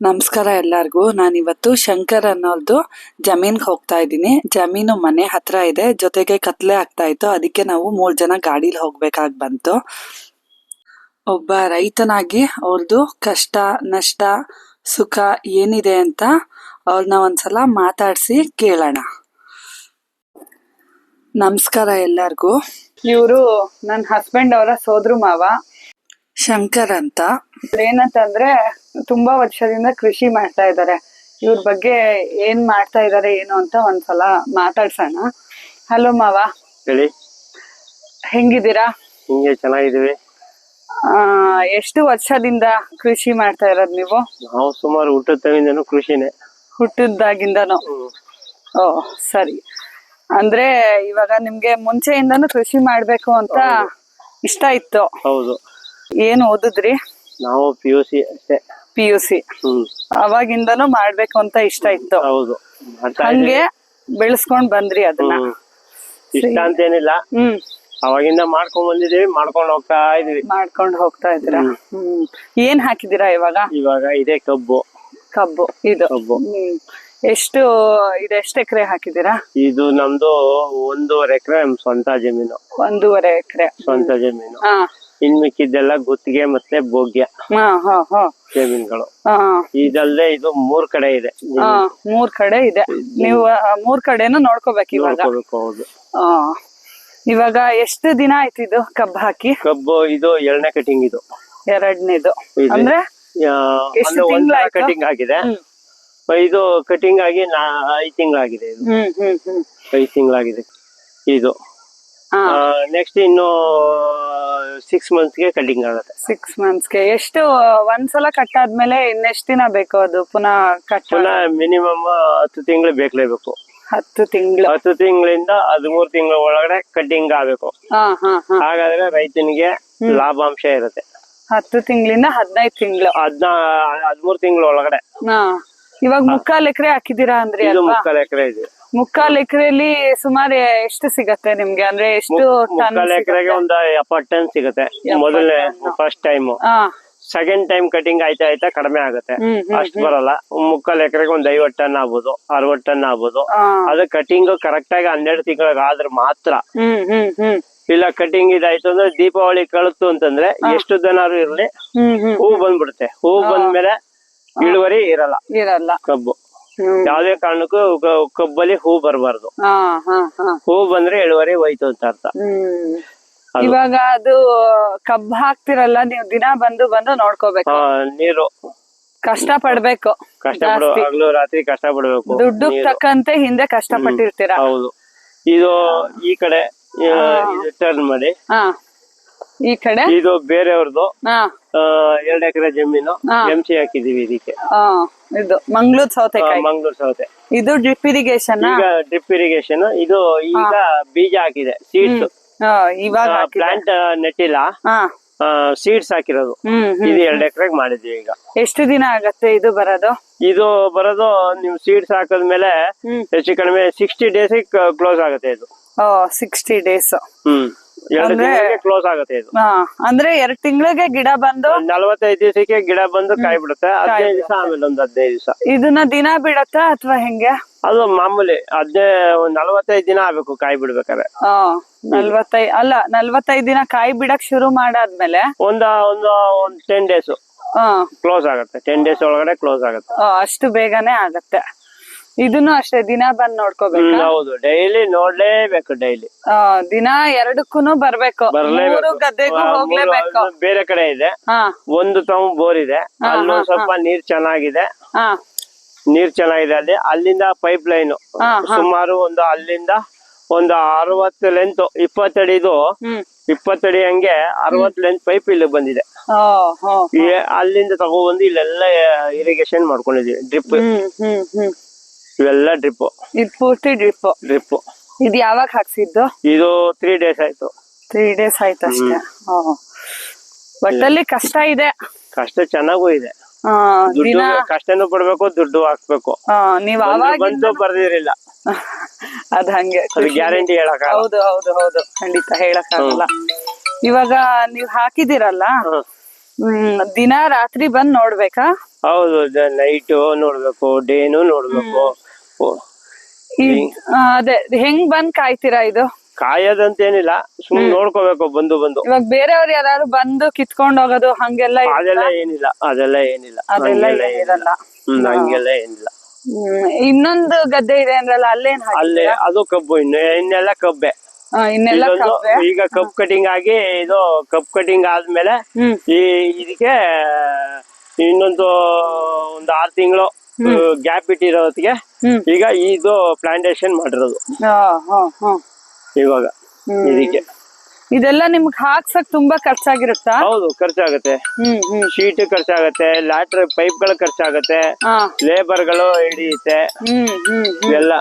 ನಮಸ್ಕಾರ ಎಲ್ಲರಿಗೂ. ನಾನಿವತ್ತು ಶಂಕರ್ ಅನ್ನೋರ್ದು ಜಮೀನ್ಗೆ ಹೋಗ್ತಾ ಇದ್ದೀನಿ. ಜಮೀನು ಮನೆ ಹತ್ರ ಇದೆ. ಜೊತೆಗೆ ಕತ್ಲೆ ಆಗ್ತಾ ಇತ್ತು. ಅದಕ್ಕೆ ನಾವು ಮೂರ್ ಜನ ಗಾಡೀಲಿ ಹೋಗ್ಬೇಕಾಗಿ ಬಂತು. ಒಬ್ಬ ರೈತನಾಗಿ ಅವ್ರದ್ದು ಕಷ್ಟ, ನಷ್ಟ, ಸುಖ ಏನಿದೆ ಅಂತ ಅವ್ರನ್ನ ಒಂದ್ಸಲ ಮಾತಾಡಿಸಿ ಕೇಳೋಣ. ನಮಸ್ಕಾರ ಎಲ್ಲರಿಗೂ. ಇವರು ನನ್ನ ಹಸ್ಬೆಂಡ್ ಅವರ ಸೋದ್ರು ಮಾವ. ಶಂಕರ್ ಅಂತ. ಏನಂತಂದ್ರೆ ತುಂಬಾ ವರ್ಷದಿಂದ ಕೃಷಿ ಮಾಡ್ತಾ ಇದ್ದಾರೆ. ಇವ್ರ ಬಗ್ಗೆ ಏನ್ ಮಾಡ್ತಾ ಇದ್ದಾರೆ ಏನು ಅಂತ ಒಂದ್ಸಲ ಮಾತಾಡ್ಸೋಣ. ಹಲೋ ಮಾವ. ಹೇಳಿ. ಹೆಂಗಿದ್ದೀರಾ? ಹಿಂಗೆ ಚೆನ್ನಾಗಿದ್ದೀವಿ. ಆ, ಎಷ್ಟು ವರ್ಷದಿಂದ ಕೃಷಿ ಮಾಡ್ತಾ ಇರೋದು ನೀವು? ನಾವು ಸುಮಾರು ಹುಟ್ಟದ ತವಿಂದನು ಕೃಷಿನೇ ಹುಟ್ಟಿದಾಗಿಂದನು ಓ ಸರಿ. ಅಂದ್ರೆ ಇವಾಗ ನಿಮ್ಗೆ ಮುಂಚೆಯಿಂದನು ಕೃಷಿ ಮಾಡ್ಬೇಕು ಅಂತ ಇಷ್ಟ ಇತ್ತು. ಹೌದು. ಏನ್ ಓದಿದ್ರಿ? ನಾವು ಪಿ ಯು ಸಿ ಅಷ್ಟೇ. ಪಿ ಯು ಸಿ ಅವಾಗಿಂದನೂ ಮಾಡ್ಬೇಕು ಅಂತ ಇಷ್ಟ ಇತ್ತು. ಹೌದು. ಹಂಗೆ ಬೆಳೆಸ್ಕೊಂಡ್ ಬಂದ್ರಿ ಅದನ್ನ. ಇಷ್ಟ ಅಂತೇನಿಲ್ಲ. ಹ್ಮ್. ಅವಾಗಿಂದ ಮಾಡ್ಕೊಂಡ್ ಬಂದಿದೀವಿ ಮಾಡ್ಕೊಂಡ್ ಹೋಗ್ತಾ ಇದೀವಿ ಮಾಡ್ಕೊಂಡ್ ಹೋಗ್ತಾ ಇದ್ರ ಹ್ಮ್. ಏನ್ ಹಾಕಿದೀರಾ ಇವಾಗ? ಇವಾಗ ಇದೆ ಕಬ್ಬು. ಕಬ್ಬು ಇದು. ಕಬ್ಬು. ಎಷ್ಟು ಇದು ಎಷ್ಟು ಎಕರೆ ಹಾಕಿದೀರಾ ಇದು ನಮ್ದು ಒಂದೂವರೆ ಎಕರೆ ಸ್ವಂತ ಜಮೀನು. ಒಂದೂವರೆ ಎಕರೆ. ಸ್ವಂತ ಜಮೀನು. ಇನ್ ಮಿಕ್ಕಿದ್ದೆಲ್ಲ ಗುತ್ತಿಗೆ ಮತ್ತೆ ಭೋಗ್ಯ. ಹಾ ಹಾ ಹಾ. ಜಮೀನುಗಳು ಹಾ. ಇದಲ್ದೆ ಇದು ಮೂರ್ ಕಡೆ ಇದೆ. ಹಾ ಮೂರ್ ಕಡೆ ಇದೆ. ನೀವು ಆ, ಮೂರ್ ಕಡೆನು ನೋಡ್ಕೋಬೇಕು ಇವಾಗ. ನೋಡ್ಕೋಬೇಕು ಹೌದು. ಆ, ಇವಾಗ ಎಷ್ಟು ದಿನ ಆಯ್ತು ಇದು ಕಬ್ಬು ಹಾಕಿ? ಕಬ್ಬು ಇದು ಎರಡನೇ ಕಟಿಂಗ್ ಇದು. ಎರಡನೇದು. ಇದೆ. ಅಂದ್ರೆ ಆ, ಎಷ್ಟು ಅಂದ್ರೆ ಒಂದ್ ತಿಂಗ್ಳಾಯ್ತು? ಕಟಿಂಗ್ ಆಗಿದೆ. ಹ್ಮ್. ಇದು ಕಟಿಂಗ್ ಆಗಿ ನಾ ಐದ್ ತಿಂಗಳಾಗಿದೆ ಇದು. ಹ್ಮ್ ಹ್ಮ್ ಹ್ಮ್. ಐದ್ ತಿಂಗಳಾಗಿದೆ ಇದು. ನೆಕ್ಸ್ಟ್ ಇನ್ನು ಸಿಕ್ಸ್ಗೆ ಕಟಿಂಗ್ ಆಗುತ್ತೆ. ಸಿಕ್ಸ್ ಮಂತ್ಸ್ಗೆ ಎಷ್ಟು ಒಂದ್ಸಲ ಕಟ್ಟಾದ್ಮೇಲೆ ಇನ್ನೆಷ್ಟ್ ದಿನ ಬೇಕು ಅದು? ಪುನಃ ಕಟ್ ಪುನಃ ಮಿನಿಮಮ್ ಹತ್ತು ತಿಂಗಳು ಬೇಕಲೇಬೇಕು. ಹತ್ತು ತಿಂಗಳು. ಹತ್ತು ತಿಂಗಳಿಂದ ಹದಿಮೂರು ತಿಂಗಳ ಒಳಗಡೆ ಕಟಿಂಗ್ ಆಗ್ಬೇಕು. ಹಾಗಾದ್ರೆ ರೈತನಿಗೆ ಲಾಭಾಂಶ ಇರುತ್ತೆ. ಹತ್ತು ತಿಂಗಳಿಂದ ಹದಿನೈದು ತಿಂಗಳು. ಹದ್ನಾ ಹದಿಮೂರು ತಿಂಗಳ ಒಳಗಡೆ. ಇವಾಗ ಮುಕ್ಕಾಲ್ ಎಕರೆ ಹಾಕಿದೀರಾ ಅಂದ್ರೆ ಮುಕ್ಕಾಲ್ ಎಕರೆ ಇದೆ. ಮುಕ್ಕಾಲ್ ಎಕರೆಲಿ ಸುಮಾರು ಎಷ್ಟು ಸಿಗತ್ತೆ ನಿಮ್ಗೆ? ಅಂದ್ರೆ ಎಷ್ಟು ಟನ್ ಮುಕ್ಕಾಲ್ ಎಕರೆಗೆ ಒಂದು ಎಪ್ಪತ್ತು ಟನ್ ಸಿಗುತ್ತೆ ಮೊದಲನೇ ಫಸ್ಟ್ ಟೈಮ್ ಹಾ. ಸೆಕೆಂಡ್ ಟೈಮ್ ಕಟಿಂಗ್ ಆಯ್ತಾ ಆಯ್ತಾ ಕಡಿಮೆ ಆಗುತ್ತೆ. ಹ್ಮ್ ಹ್ಮ್ ಅಷ್ಟು ಬರಲ್ಲ. ಮುಕ್ಕಾಲ್ ಎಕರೆಗೆ ಒಂದ್ ಐವತ್ ಟನ್ ಆಗ್ಬೋದು ಅರವತ್ ಟನ್ ಆಗ್ಬೋದು. ಅದು ಕಟಿಂಗ್ ಕರೆಕ್ಟ್ ಆಗಿ ಹನ್ನೆರಡು ತಿಂಗಳಿಗೆ ಮಾತ್ರ. ಹ್ಮ್ ಹ್ಮ್ ಹ್ಮ್. ಇಲ್ಲ ಕಟಿಂಗ್ ಇದಾಯ್ತು ಅಂದ್ರೆ ದೀಪಾವಳಿ ಕಳಿತು ಅಂತಂದ್ರೆ ಎಷ್ಟು ದನಾರು ಇರ್ಲಿ ಹ್ಮ್ ಹ್ಮ್ ಹೂ ಬಂದ್ಬಿಡುತ್ತೆ. ಹೂ. ಬಂದ್ಮೇಲೆ ಇಳುವರಿ ಇರಲ್ಲ. ಇರಲ್ಲ. ಕಬ್ಬು. ಯಾವ್ದೇ ಕಾರಣಕ್ಕೂ ಕಬ್ಬಲ್ಲಿ ಹೂ ಬರಬಾರ್ದು. ಹಾ ಬಂದ್ರೆ ಇಳುವರಿ ಹೋಯ್ತು ಅಂತ ಅರ್ಥ. ಇವಾಗ ಅದು ಕಬ್ಬ ಹಾಕ್ತಿರಲ್ಲ ನೀವು ದಿನ ಬಂದು ಬಂದು ನೋಡ್ಕೋಬೇಕು. ನೀರು. ಕಷ್ಟ ಪಡ್ಬೇಕು. ಕಷ್ಟ ಹಗಲು ರಾತ್ರಿ ಕಷ್ಟ ಪಡ್ಬೇಕು. ದುಡ್ಡು ತಕ್ಕಂತೆ ಹಿಂದೆ ಕಷ್ಟ ಪಟ್ಟಿರ್ತೀರಾ ಹೌದು. ಇದು ಈ ಕಡೆ ಟರ್ನ್ ಮಾಡಿ. ಈ ಕಡೆ? ಇದು ಬೇರೆಯವ್ರದ್ದು ಎರಡು ಎಕರೆ ಜಮೀನು ಎಂಸಿ ಎಂ ಸಿ ಹಾಕಿದೀವಿ ಇದಕ್ಕೆ. ಇದು ಮಂಗ್ಳೂರ್ ಸೌತೆಕಾಯಿ. ಮಂಗ್ಳೂರ್ ಸೌತೆ. ಇದು ಡ್ರಿಪ್ ಇರಿಗೇಷನ್ ಈಗ ಡ್ರಿಪ್ ಇರಿಗೇಷನ್ ಇದು ಈಗ ಬೀಜ ಹಾಕಿದೆ ಸೀಡ್ಸ್ ಇವಾಗ ಪ್ಲಾಂಟ್ ನೆಟ್ಟಿಲ್ಲ. ಸೀಡ್ಸ್ ಹಾಕಿರೋದು. ಇದು ಎರಡ್ ಎಕರೆಗೆ ಮಾಡಿದ್ವಿ ಈಗ. ಎಷ್ಟು ದಿನ ಆಗತ್ತೆ ಇದು ಬರೋದು? ಇದು ಬರೋದು ನೀವು ಸೀಡ್ಸ್ ಹಾಕದ್ಮೇಲೆ ಹೆಚ್ಚು ಕಡಿಮೆ ಸಿಕ್ಸ್ಟಿ ಡೇಸ್ ಕ್ಲೋಸ್ ಆಗುತ್ತೆ ಇದು. ಸಿಕ್ಸ್ಟಿ ಡೇಸ್ ಹ್ಮ್. ಕ್ಲೋಸ್ ಆಗುತ್ತೆ ಇದು. ಹಾ ಅಂದ್ರೆ ಎರಡ್ ತಿಂಗಳಿಗೆ ಗಿಡ ಬಂದು ನಲವತ್ತೈದು ದಿವಸಕ್ಕೆ ಗಿಡ ಬಂದು ಕಾಯಿ ಬಿಡುತ್ತೆ ಹದಿನೈದು ದಿವಸ ಆಮೇಲೆ ಒಂದ್ ಹದಿನೈದು ದಿವಸ. ಇದನ್ನ ದಿನ ಬಿಡತ್ತ ಅಥವಾ ಹೆಂಗೆ? ಅದು ಮಾಮೂಲಿ ಅದೇ ಒಂದ್ ನಲವತ್ತೈದು ದಿನ ಆಗ್ಬೇಕು ಕಾಯಿ ಬಿಡ್ಬೇಕಾದ್ರೆ ಹಾ ನಲ್ವತ್ತೈ ಅಲ್ಲ ನಲ್ವತ್ತೈದ್ ದಿನ ಕಾಯಿ ಬಿಡಕ್ ಶುರು ಮಾಡಾದ್ಮೇಲೆ ಒಂದ ಒಂದು ಒಂದ್ ಟೆನ್ ಡೇಸ್ ಹಾ. ಕ್ಲೋಸ್ ಆಗುತ್ತೆ. ಟೆನ್ ಡೇಸ್ ಒಳಗಡೆ ಕ್ಲೋಸ್ ಆಗುತ್ತೆ. ಅಷ್ಟು ಬೇಗನೆ ಆಗತ್ತೆ. ಇದನ್ನು ಅಷ್ಟೇ ದಿನ ಬಂದ್ ನೋಡ್ಕೋಬೇಕು? ಹೌದು. ಡೈಲಿ ನೋಡ್ಲೇಬೇಕು ಡೈಲಿ ದಿನ ಎರಡಕ್ಕೂನು ಬರ್ಬೇಕು. ಮೂರು ಗದ್ದೆಗೂ ಹೋಗ್ಲೇಬೇಕು. ಬೇರೆ ಕಡೆ ಇದೆ. ಒಂದು ತಮ್ಮ ಬೋರ್ ಇದೆ ಅಲ್ಲೂ ಸ್ವಲ್ಪ ನೀರ್ ಚೆನ್ನಾಗಿದೆ. ನೀರ್ ಚೆನ್ನಾಗಿದೆ ಅಲ್ಲಿ. ಅಲ್ಲಿಂದ ಪೈಪ್ ಲೈನ್ ಸುಮಾರು ಒಂದು ಅಲ್ಲಿಂದ ಒಂದು ಅರವತ್ತು ಲೆಂತ್ ಇಪ್ಪತ್ತಡಿದು ಇಪ್ಪತ್ತಡಿ ಹಂಗೆ ಅರವತ್ತು ಲೆಂತ್ ಪೈಪ್ ಇಲ್ಲಿ ಬಂದಿದೆ. ಅಲ್ಲಿಂದ ತಗೊಬಂದು ಇಲ್ಲೆಲ್ಲ ಇರಿಗೇಷನ್ ಮಾಡ್ಕೊಂಡಿದೀವಿ. ಡ್ರಿಪ್ ಇವೆಲ್ಲ ಡ್ರಿಪ್ ಇದು ಪೂರ್ತಿ ಡ್ರಿಪ್ ಡ್ರಿಪ್ ಇದು ಯಾವಾಗ ಹಾಕ್ಸಿದ್ದು? ಇದು ತ್ರೀ ಡೇಸ್ ಆಯ್ತು. ತ್ರೀ ಡೇಸ್ ಆಯ್ತು ಅಷ್ಟೇ. ಒಟ್ಟಲ್ಲಿ ಕಷ್ಟ ಇದೆ. ಕಷ್ಟ ಚೆನ್ನಾಗೂ ಇದೆ. ಕಷ್ಟನು ದುಡ್ಡು ಕಷ್ಟನೂ ಪಡ್ಬೇಕು ದುಡ್ಡು ಹಾಕ್ಬೇಕು ನೀವ್ ಬಂದ್ರೆ ಅವಾಗ ಬಂತು ಬರ್ದಿರಿಲ್ಲ. ಅದ್ ಹಂಗೆ. ಗ್ಯಾರಂಟಿ ಹೇಳಕ್ ಹೌದು ಹೌದು ಹೌದು. ಖಂಡಿತ ಹೇಳಕ್ ಆಗಲ್ಲ ಇವಾಗ ನೀವ್ ಹಾಕಿದಿರಲ್ಲ ದಿನ ರಾತ್ರಿ ಬಂದ್ ನೋಡ್ಬೇಕಾ? ಹೌದು ನೈಟ್ ನೋಡ್ಬೇಕು ಡೇನು ನೋಡ್ಬೇಕು. ಅದೇ ಹೆಂಗ್ ಬಂದ್ ಕಾಯ್ತೀರಾ ಇದು? ಕಾಯೋದಂತೇನಿಲ್ಲ ಸುಮ್ನೆ ನೋಡ್ಕೋಬೇಕು ಬಂದು ಬಂದು. ಇವಾಗ ಬೇರೆಯವ್ರು ಯಾರು ಬಂದು ಕಿತ್ಕೊಂಡ್ ಹೋಗೋದು ಹಂಗೆಲ್ಲ? ಅದೆಲ್ಲ ಏನಿಲ್ಲ ಅದೆಲ್ಲ ಏನಿಲ್ಲ ಅದೆಲ್ಲ ಹಂಗೆಲ್ಲ ಏನಿರಲ್ಲ. ಹ್ಮ್ ಹಂಗೆಲ್ಲ ಏನಿಲ್ಲ. ಇನ್ನೊಂದು ಗದ್ದೆ ಇದೆ ಅಂದ್ರಲ್ಲ ಅಲ್ಲೇನ್ ಅಲ್ಲೇ ಅದು ಕಬ್ಬು ಇನ್ನು ಇನ್ನೆಲ್ಲ ಕಬ್ಬೆ. ಇನ್ನೆಲ್ಲ ಈಗ ಕಬ್ ಕಟಿಂಗ್ ಆಗಿ ಇದು ಕಬ್ ಕಟಿಂಗ್ ಆದ್ಮೇಲೆ ಈ ಇದಕ್ಕೆ ಇನ್ನೊಂದು ಒಂದು ಆರು ತಿಂಗಳು ಗ್ಯಾಪ್ ಬಿಟ್ಟಿರೋ ಹೊತ್ತಿಗೆ ಈಗ ಇದು ಪ್ಲಾಂಟೇಶನ್ ಮಾಡಿರೋದು. ಇವಾಗ ಇದಕ್ಕೆ. ಇದೆಲ್ಲ ನಿಮ್ಗೆ ಹಾಕ್ಸಕ್ ತುಂಬಾ ಖರ್ಚಾಗಿರುತ್ತಾ? ಹೌದು ಖರ್ಚಾಗತ್ತೆ. ಶೀಟ್ ಖರ್ಚಾಗತ್ತೆ ಲ್ಯಾಟ್ರ್ ಪೈಪ್ಗಳು ಖರ್ಚಾಗತ್ತೆ ಲೇಬರ್ಗಳು ಹಿಡಿಯುತ್ತೆ. ಇವೆಲ್ಲ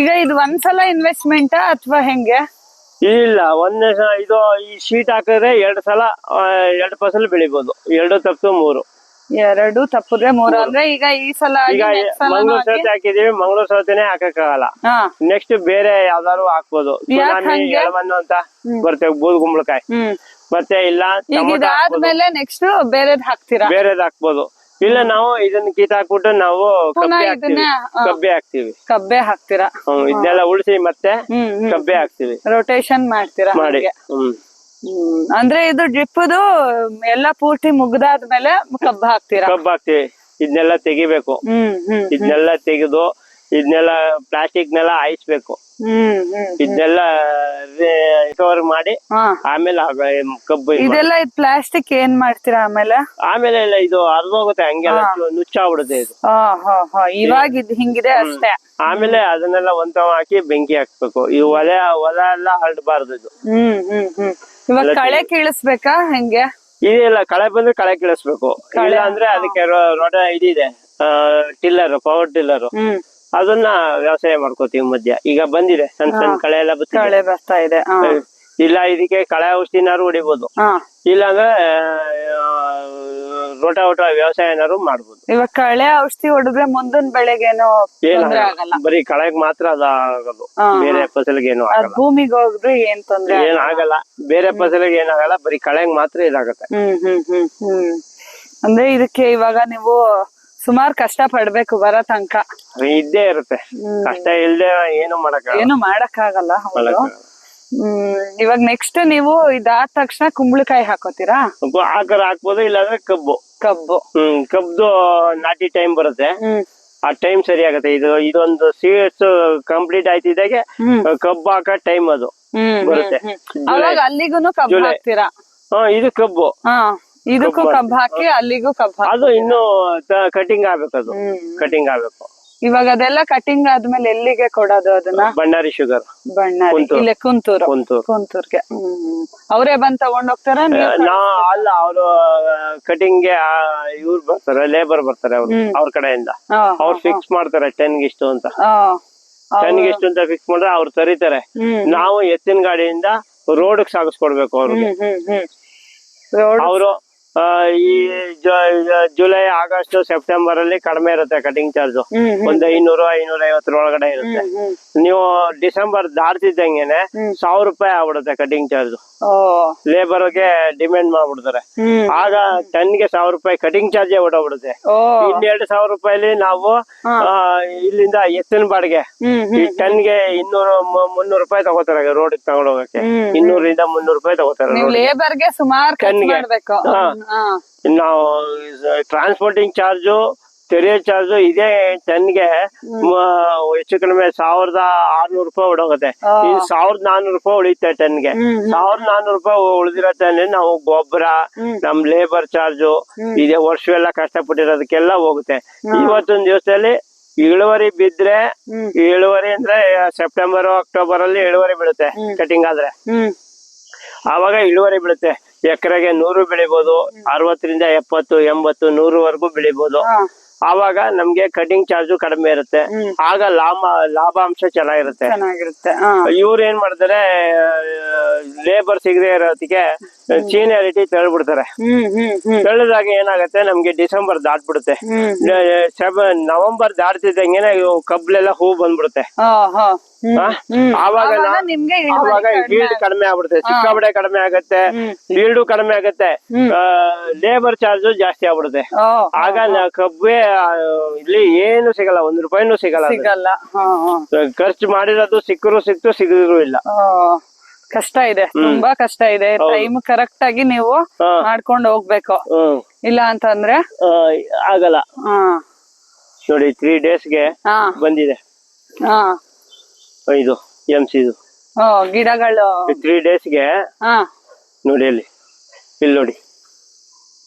ಈಗ ಇದು ಒಂದ್ಸಲ ಇನ್ವೆಸ್ಟ್ಮೆಂಟ್ ಅಥವಾ ಹೆಂಗೆ? ಇಲ್ಲ ಒಂದೇ ಸಲ ಇದು ಈ ಶೀಟ್ ಹಾಕಿದ್ರೆ ಎರಡ್ ಸಲ ಎರಡ್ ಫಸಲ್ ಬೆಳಿಬೋದು. ಎರಡು ತಪ್ಪು ಮೂರು. ಎರಡು ತಪ್ಪುದ್ರೆ ಮೂರು ಅಂದ್ರೆ ಈಗ ಈ ಸಲ ಈಗ ಮಂಗಳೂರು ಸೌತೆ ಹಾಕಿದೀವಿ ಮಂಗಳೂರು ಸೌತೆನೆ ಹಾಕಕ್ಕಾಗಲ್ಲ. ನೆಕ್ಸ್ಟ್ ಬೇರೆ ಯಾವ್ದಾದ್ರು ಹಾಕ್ಬೋದು? ಎಳಮಣ್ಣು ಅಂತ ಬರ್ತೇವೆ ಬೂದ್ ಗುಂಬಳಕಾಯಿ ಮತ್ತೆ ಇಲ್ಲ ಇದಾದ್ಮೇಲೆ ನೆಕ್ಸ್ಟ್ ಬೇರೆದ್ ಹಾಕ್ತೀರಾ? ಬೇರೆದ್ ಹಾಕ್ಬೋದು. ಇಲ್ಲ ನಾವು ಇದನ್ನ ಕೀಟ ಹಾಕ್ಬಿಟ್ಟು ನಾವು ಕಬ್ಬೆ ಹಾಕ್ತಿವಿ. ಕಬ್ಬೆ ಹಾಕ್ತಿವಿ. ಕಬ್ಬೆ ಹಾಕ್ತೀರಾ? ಇದನ್ನೆಲ್ಲ ಉಳಿಸಿ ಮತ್ತೆ ಕಬ್ಬೆ ಹಾಕ್ತಿವಿ. ರೊಟೇಷನ್ ಮಾಡ್ತೀರಾ ಮಾಡಿ. ಹ್ಮ್. ಅಂದ್ರೆ ಇದು ಡ್ರಿಪ್ದು ಎಲ್ಲ ಪೂರ್ತಿ ಮುಗ್ದಾದ್ಮೇಲೆ ಕಬ್ಬು ಹಾಕ್ತೀರಾ? ಕಬ್ಬು ಹಾಕ್ತಿವಿ. ಇದನ್ನೆಲ್ಲ ತೆಗಿಬೇಕು. ಇದನ್ನೆಲ್ಲ ತೆಗೆದು ಇದನ್ನೆಲ್ಲ ಪ್ಲಾಸ್ಟಿಕ್ನೆಲ್ಲ ಹಾಯಿಸ್ಬೇಕು. ಆಯಿಸ್ಬೇಕು ಇದನ್ನೆಲ್ಲ ರಿಕವರ್ ಮಾಡಿ ಆಮೇಲೆ ಕಬ್ಬು ಇದೆಲ್ಲ ಇದು ಪ್ಲಾಸ್ಟಿಕ್ ಏನ್ ಮಾಡ್ತೀರಾ ಆಮೇಲೆ? ಆಮೇಲೆ ಇಲ್ಲ ಇದು ಅರ್ಧೋಗುತ್ತೆ ಹಂಗೆಲ್ಲ ನುಚ್ಚಾಗ್ಬಿಡುತ್ತೆ ಇದು. ಇವಾಗ ಇದು ಹಿಂಗಿದೆ ಅಷ್ಟೇ. ಆಮೇಲೆ ಅದನ್ನೆಲ್ಲ ಒಂದ್ ಹಾಕಿ ಬೆಂಕಿ ಹಾಕ್ಬೇಕು. ಈ ಒಲೆ ಹೊಲ ಎಲ್ಲ ಹರಡಬಾರ್ದು ಇದು. ಹ್ಮ್ ಹ್ಮ್ ಹ್ಮ್. ಇವಾಗ ಕಳೆ ಕೀಳಿಸ್ಬೇಕಾ? ಹೆಂಗೆ? ಇದಿಲ್ಲ ಕಳೆ ಬಂದ್ರೆ ಕಳೆ ಕೀಳಿಸ್ಬೇಕು. ಕಳೆ ಅಂದ್ರೆ ಅದಕ್ಕೆ ರೋಡ ಇದಿದೆ. ಟಿಲ್ಲರ್ ಪವರ್ ಟಿಲ್ಲರ್ ಅದನ್ನ ವ್ಯವಸಾಯ ಮಾಡ್ಕೋತೀವಿ ಮಧ್ಯ. ಈಗ ಬಂದಿದೆ ಸಣ್ಣ ಸಣ್ಣ ಕಳೆ ಎಲ್ಲ ಕಳೆ ಬರ್ತಾ ಇದೆ ಇಲ್ಲ ಇದಕ್ಕೆ ಕಳೆ ಔಷಧಿನಾರು ಹೊಡಿಬೋದು. ಇಲ್ಲ ಅಂದ್ರೆ ರೋಟ ಊಟ ಏನಾದ್ರು ಮಾಡ್ಬೋದು. ಇವಾಗ ಕಳೆ ಔಷಧಿ ಹೊಡೆದ್ರೆ ಮುಂದಿನ ಬೆಳೆಗೇನು ತೊಂದ್ರೆ ಆಗಲ್ಲ. ಬರೀ ಕಳೆಗ್ ಮಾತ್ರ ಅದ ಆಗೋದು. ಬೇರೆ ಫಸಲಿಗೆ ಏನು ಅದ್ ಆಗಲ್ಲ. ಭೂಮಿಗೆ ಹೋದ್ರೆ ಏನ್ ತೊಂದ್ರೆ ಏನ್ ಆಗಲ್ಲ. ಬೇರೆ ಫಸಲಿಗೆ ಏನಾಗಲ್ಲ ಬರೀ ಕಳೆಗ್ ಮಾತ್ರ ಇದಾಗತ್ತೆ. ಹ್ಮ್ ಹ್ಮ್ ಹ್ಮ್ ಹ್ಮ್. ಅಂದ್ರೆ ಇದಕ್ಕೆ ಇವಾಗ ನೀವು ಸುಮಾರು ಕಷ್ಟ ಪಡ್ಬೇಕು ಬರೋ ತನಕ. ಅದು ಇದ್ದೇ ಇರುತ್ತೆ. ಕಷ್ಟ ಇಲ್ದೆ ಏನು ಮಾಡಕ್ ಏನು ಮಾಡಕ್ ಆಗಲ್ಲ ಹೌದು. ಹ್ಮ್. ಇವಾಗ ನೆಕ್ಸ್ಟ್ ನೀವು ಇದಾದ ತಕ್ಷಣ ಕುಂಬಳಕಾಯಿ ಹಾಕೋತೀರಾ? ಹಾಕ್ಬೋದು ಇಲ್ಲಾಂದ್ರೆ ಕಬ್ಬು. ಕಬ್ಬು. ಹ್ಮ್ ಕಬ್ದು ನಾಟಿ ಟೈಮ್ ಬರುತ್ತೆ. ಆ ಟೈಮ್ ಸರಿ ಆಗತ್ತೆ. ಇದು ಇದೊಂದು ಸೀಡ್ಸ್ ಕಂಪ್ಲೀಟ್ ಆಯ್ತಿದ್ದಾಗೆ. ಕಬ್ಬು ಹಾಕೋ ಟೈಮ್ ಅದು. ಬರುತ್ತೆ. ಅವಾಗ ಅಲ್ಲಿಗೂನು ಕಬ್ಬು ಜುಲೈ. ಹಾಕ್ತೀರಾ? ಹಾ ಇದು ಕಬ್ಬು. ಹಾ ಇದಕ್ಕೂ ಕಬ್ಬು ಹಾಕಿ ಅಲ್ಲಿಗೂ ಕಬ್ಬು ಹಾಕಿ ಅದು ಇನ್ನು ಕಟಿಂಗ್ ಆಗ್ಬೇಕು ಅದು. ಕಟಿಂಗ್ ಆಗ್ಬೇಕು. ಇವಾಗ ಅದೆಲ್ಲ ಕಟಿಂಗ್ ಆದ್ಮೇಲೆ ಎಲ್ಲಿಗೆ ಕೊಡೋದು ಅದನ್ನ? ಬಣ್ಣಾರಿ ಶುಗರ್ ಬಣ್ಣಾರಿ ಕುಂತೂರು. ಇಲ್ಲೇ ಕುಂತೂರು. ಕುಂತೂರು. ಕುಂತೂರ್ಗೆ. ಹ್ಮ್. ಅವರೇ ಬಂದ್ ತಗೊಂಡ್ ಹೋಗ್ತಾರ? ನಾ ಅಲ್ಲ ಅವರು ಕಟಿಂಗ್ ಇವ್ರು ಬರ್ತಾರೆ ಲೇಬರ್ ಬರ್ತಾರೆ ಅವ್ರು ಅವ್ರ ಕಡೆಯಿಂದ. ಅವ್ರು ಫಿಕ್ಸ್ ಮಾಡ್ತಾರೆ ಟೆನ್ ಇಷ್ಟು ಅಂತ. ಟೆನ್ ಇಷ್ಟು ಅಂತ ಫಿಕ್ಸ್ ಮಾಡಿದ್ರೆ ಅವ್ರು ತರಿತಾರೆ. ಹ್ಮ್. ನಾವು ಎತ್ತಿನ ಗಾಡಿಯಿಂದ ರೋಡ್ ಸಾಗಿಸ್ಕೊಡ್ಬೇಕು ಅವ್ರಿಗೆ. ಹ್ಮ್ ಹ್ಮ್ ಹ್ಮ್. ರೋಡ್ ಅವರು ಈ ಜುಲೈ ಆಗಸ್ಟ್ ಸೆಪ್ಟೆಂಬರ್ ಅಲ್ಲಿ ಕಡಿಮೆ ಇರುತ್ತೆ ಕಟಿಂಗ್ ಚಾರ್ಜ್ ಒಂದು ಐನೂರು ಐನೂರ ಐವತ್ತರ ಒಳಗಡೆ ಇರುತ್ತೆ. ನೀವು ಡಿಸೆಂಬರ್ ದಾಟ್ತಿದ್ದಂಗೆನೆ ಸಾವಿರ ರೂಪಾಯಿ ಆಗ್ಬಿಡುತ್ತೆ ಕಟಿಂಗ್ ಚಾರ್ಜ್ ಓ. ಲೇಬರ್ಗೆ ಡಿಮ್ಯಾಂಡ್ ಮಾಡ್ಬಿಡ್ತಾರೆ. ಆಗ ಟನ್ಗೆ ಸಾವಿರ ರೂಪಾಯಿ ಕಟಿಂಗ್ ಚಾರ್ಜ್ ಹೊಡೋಗ್ಬಿಡುತ್ತೆ ಇನ್ನೆರಡು ಸಾವಿರ ರೂಪಾಯಿಲಿ ನಾವು ಇಲ್ಲಿಂದ ಎತ್ತಿನ ಬಾಡಿಗೆ. ಈ ಟೆನ್ ಟನ್ಗೆ ಇನ್ನೂರು ಮುನ್ನೂರು ರೂಪಾಯಿ ತಗೋತಾರೆ ರೋಡ್ ತಗೊಂಡೋಗಕ್ಕೆ. ಇನ್ನೂರಿಂದ ಮುನ್ನೂರು ರೂಪಾಯಿ ತಗೋತಾರೆ ಲೇಬರ್ಗೆ. ಲೇಬರ್ಗೆ ಸುಮಾರು ಟನ್ಗೆ. ನಾವು ಟ್ರಾನ್ಸ್ಪೋರ್ಟಿಂಗ್ ಚಾರ್ಜು ತೆರಿಗೆ ಚಾರ್ಜು ಇದೇ ಟನ್ಗೆ ಹೆಚ್ಚು ಕಡಿಮೆ ಸಾವಿರದ ಆರ್ನೂರು ರೂಪಾಯಿ ಹೊಡೋಗುತ್ತೆ ಆ. ಈ ಸಾವಿರದ ನಾನ್ನೂರು ರೂಪಾಯಿ ಉಳಿತೆ ಟನ್ಗೆ ಸಾವಿರದ ನಾನ್ನೂರು ರೂಪಾಯಿ ಉಳಿದಿರೋ ಟನ್ ನಾವು ಗೊಬ್ಬರ. ನಮ್ ಲೇಬರ್ ಚಾರ್ಜು ಇದೇ ವರ್ಷವೆಲ್ಲ ಕಷ್ಟಪಟ್ಟಿರೋದಕ್ಕೆಲ್ಲ ಹೋಗುತ್ತೆ. ಇವತ್ತೊಂದ್ ದಿವಸದಲ್ಲಿ ಇಳುವರಿ ಬಿದ್ರೆ. ಇಳುವರಿ ಅಂದ್ರೆ ಸೆಪ್ಟೆಂಬರ್ ಅಕ್ಟೋಬರ್ ಅಲ್ಲಿ ಇಳುವರಿ ಬೀಳುತ್ತೆ ಕಟಿಂಗ್ ಆದ್ರೆ. ಆವಾಗ ಇಳುವರಿ ಬೀಳುತ್ತೆ. ಎಕರೆಗೆ ನೂರು ಬೆಳಿಬಹುದು ಅರವತ್ತರಿಂದ ಎಪ್ಪತ್ತು ಎಂಬತ್ತು ನೂರುವರೆಗೂ ಬೆಳಿಬಹುದು ಆವಾಗ ನಮ್ಗೆ ಕಟಿಂಗ್ ಚಾರ್ಜ್ ಕಡಿಮೆ ಇರುತ್ತೆ. ಆಗ ಲಾಭ ಲಾಭಾಂಶ ಚೆನ್ನಾಗಿರುತ್ತೆ. ಇವ್ರು ಏನ್ ಮಾಡ್ತಾರೆ ಲೇಬರ್ ಸಿಗದೆ ಇರೋದಕ್ಕೆ ಸೀನಿಯಾರಿಟಿ ತಳ್ಬಿಡ್ತಾರೆ ತಳ್ಳಿದಾಗ ಏನಾಗುತ್ತೆ ನಮ್ಗೆ ಡಿಸೆಂಬರ್ ದಾಟ್ಬಿಡುತ್ತೆ. ನವೆಂಬರ್ ದಾಟ್ತಿದ್ದಂಗೆನೆ ಇವು ಕಬ್ಲೆಲ್ಲ ಹೂ ಬಂದ್ಬಿಡುತ್ತೆ. ಆವಾಗ ನಿಮ್ಗೆ ಆವಾಗ ಈಲ್ಡ್ ಕಡಿಮೆ ಆಗ್ಬಿಡುತ್ತೆ ಸಿಕ್ಕಾಪಟ್ಟೆ ಕಡಿಮೆ ಆಗುತ್ತೆ ಈಲ್ಡು ಕಡಿಮೆ ಆಗುತ್ತೆ. ಲೇಬರ್ ಚಾರ್ಜ್ ಜಾಸ್ತಿ ಆಗ್ಬಿಡುತ್ತೆ. ಆಗ ಕಬ್ಬೆ ಇಲ್ಲಿ ಏನು ಸಿಗಲ್ಲ ಒಂದ್ ರೂಪಾಯಿನೂ ಸಿಗಲ್ಲ. ಸಿಗಲ್ಲ. ಖರ್ಚು ಮಾಡಿರೋದು ಸಿಕ್ಕರು ಸಿಕ್ತು ಸಿಗದ್ರು ಇಲ್ಲ. ಕಷ್ಟ ಇದೆ ತುಂಬಾ ಕಷ್ಟ ಇದೆ. ಟೈಮ್ ಕರೆಕ್ಟ್ ಆಗಿ ನೀವು. ಮಾಡ್ಕೊಂಡು ಹೋಗ್ಬೇಕು. ಇಲ್ಲ ಅಂತಂದ್ರೆ? ಆ, ಆಗಲ್ಲ. ನೋಡಿ ತ್ರೀ ಡೇಸ್ಗೆ ಬಂದಿದೆ. ಹಾ. ಇದು ಎಂ ಸಿ ಓ ಗಿಡಗಳು. ತ್ರೀ ಡೇಸ್ಗೆ ಹಾ. ನೋಡಿ ಅಲ್ಲಿ ಇಲ್ಲಿ ನೋಡಿ.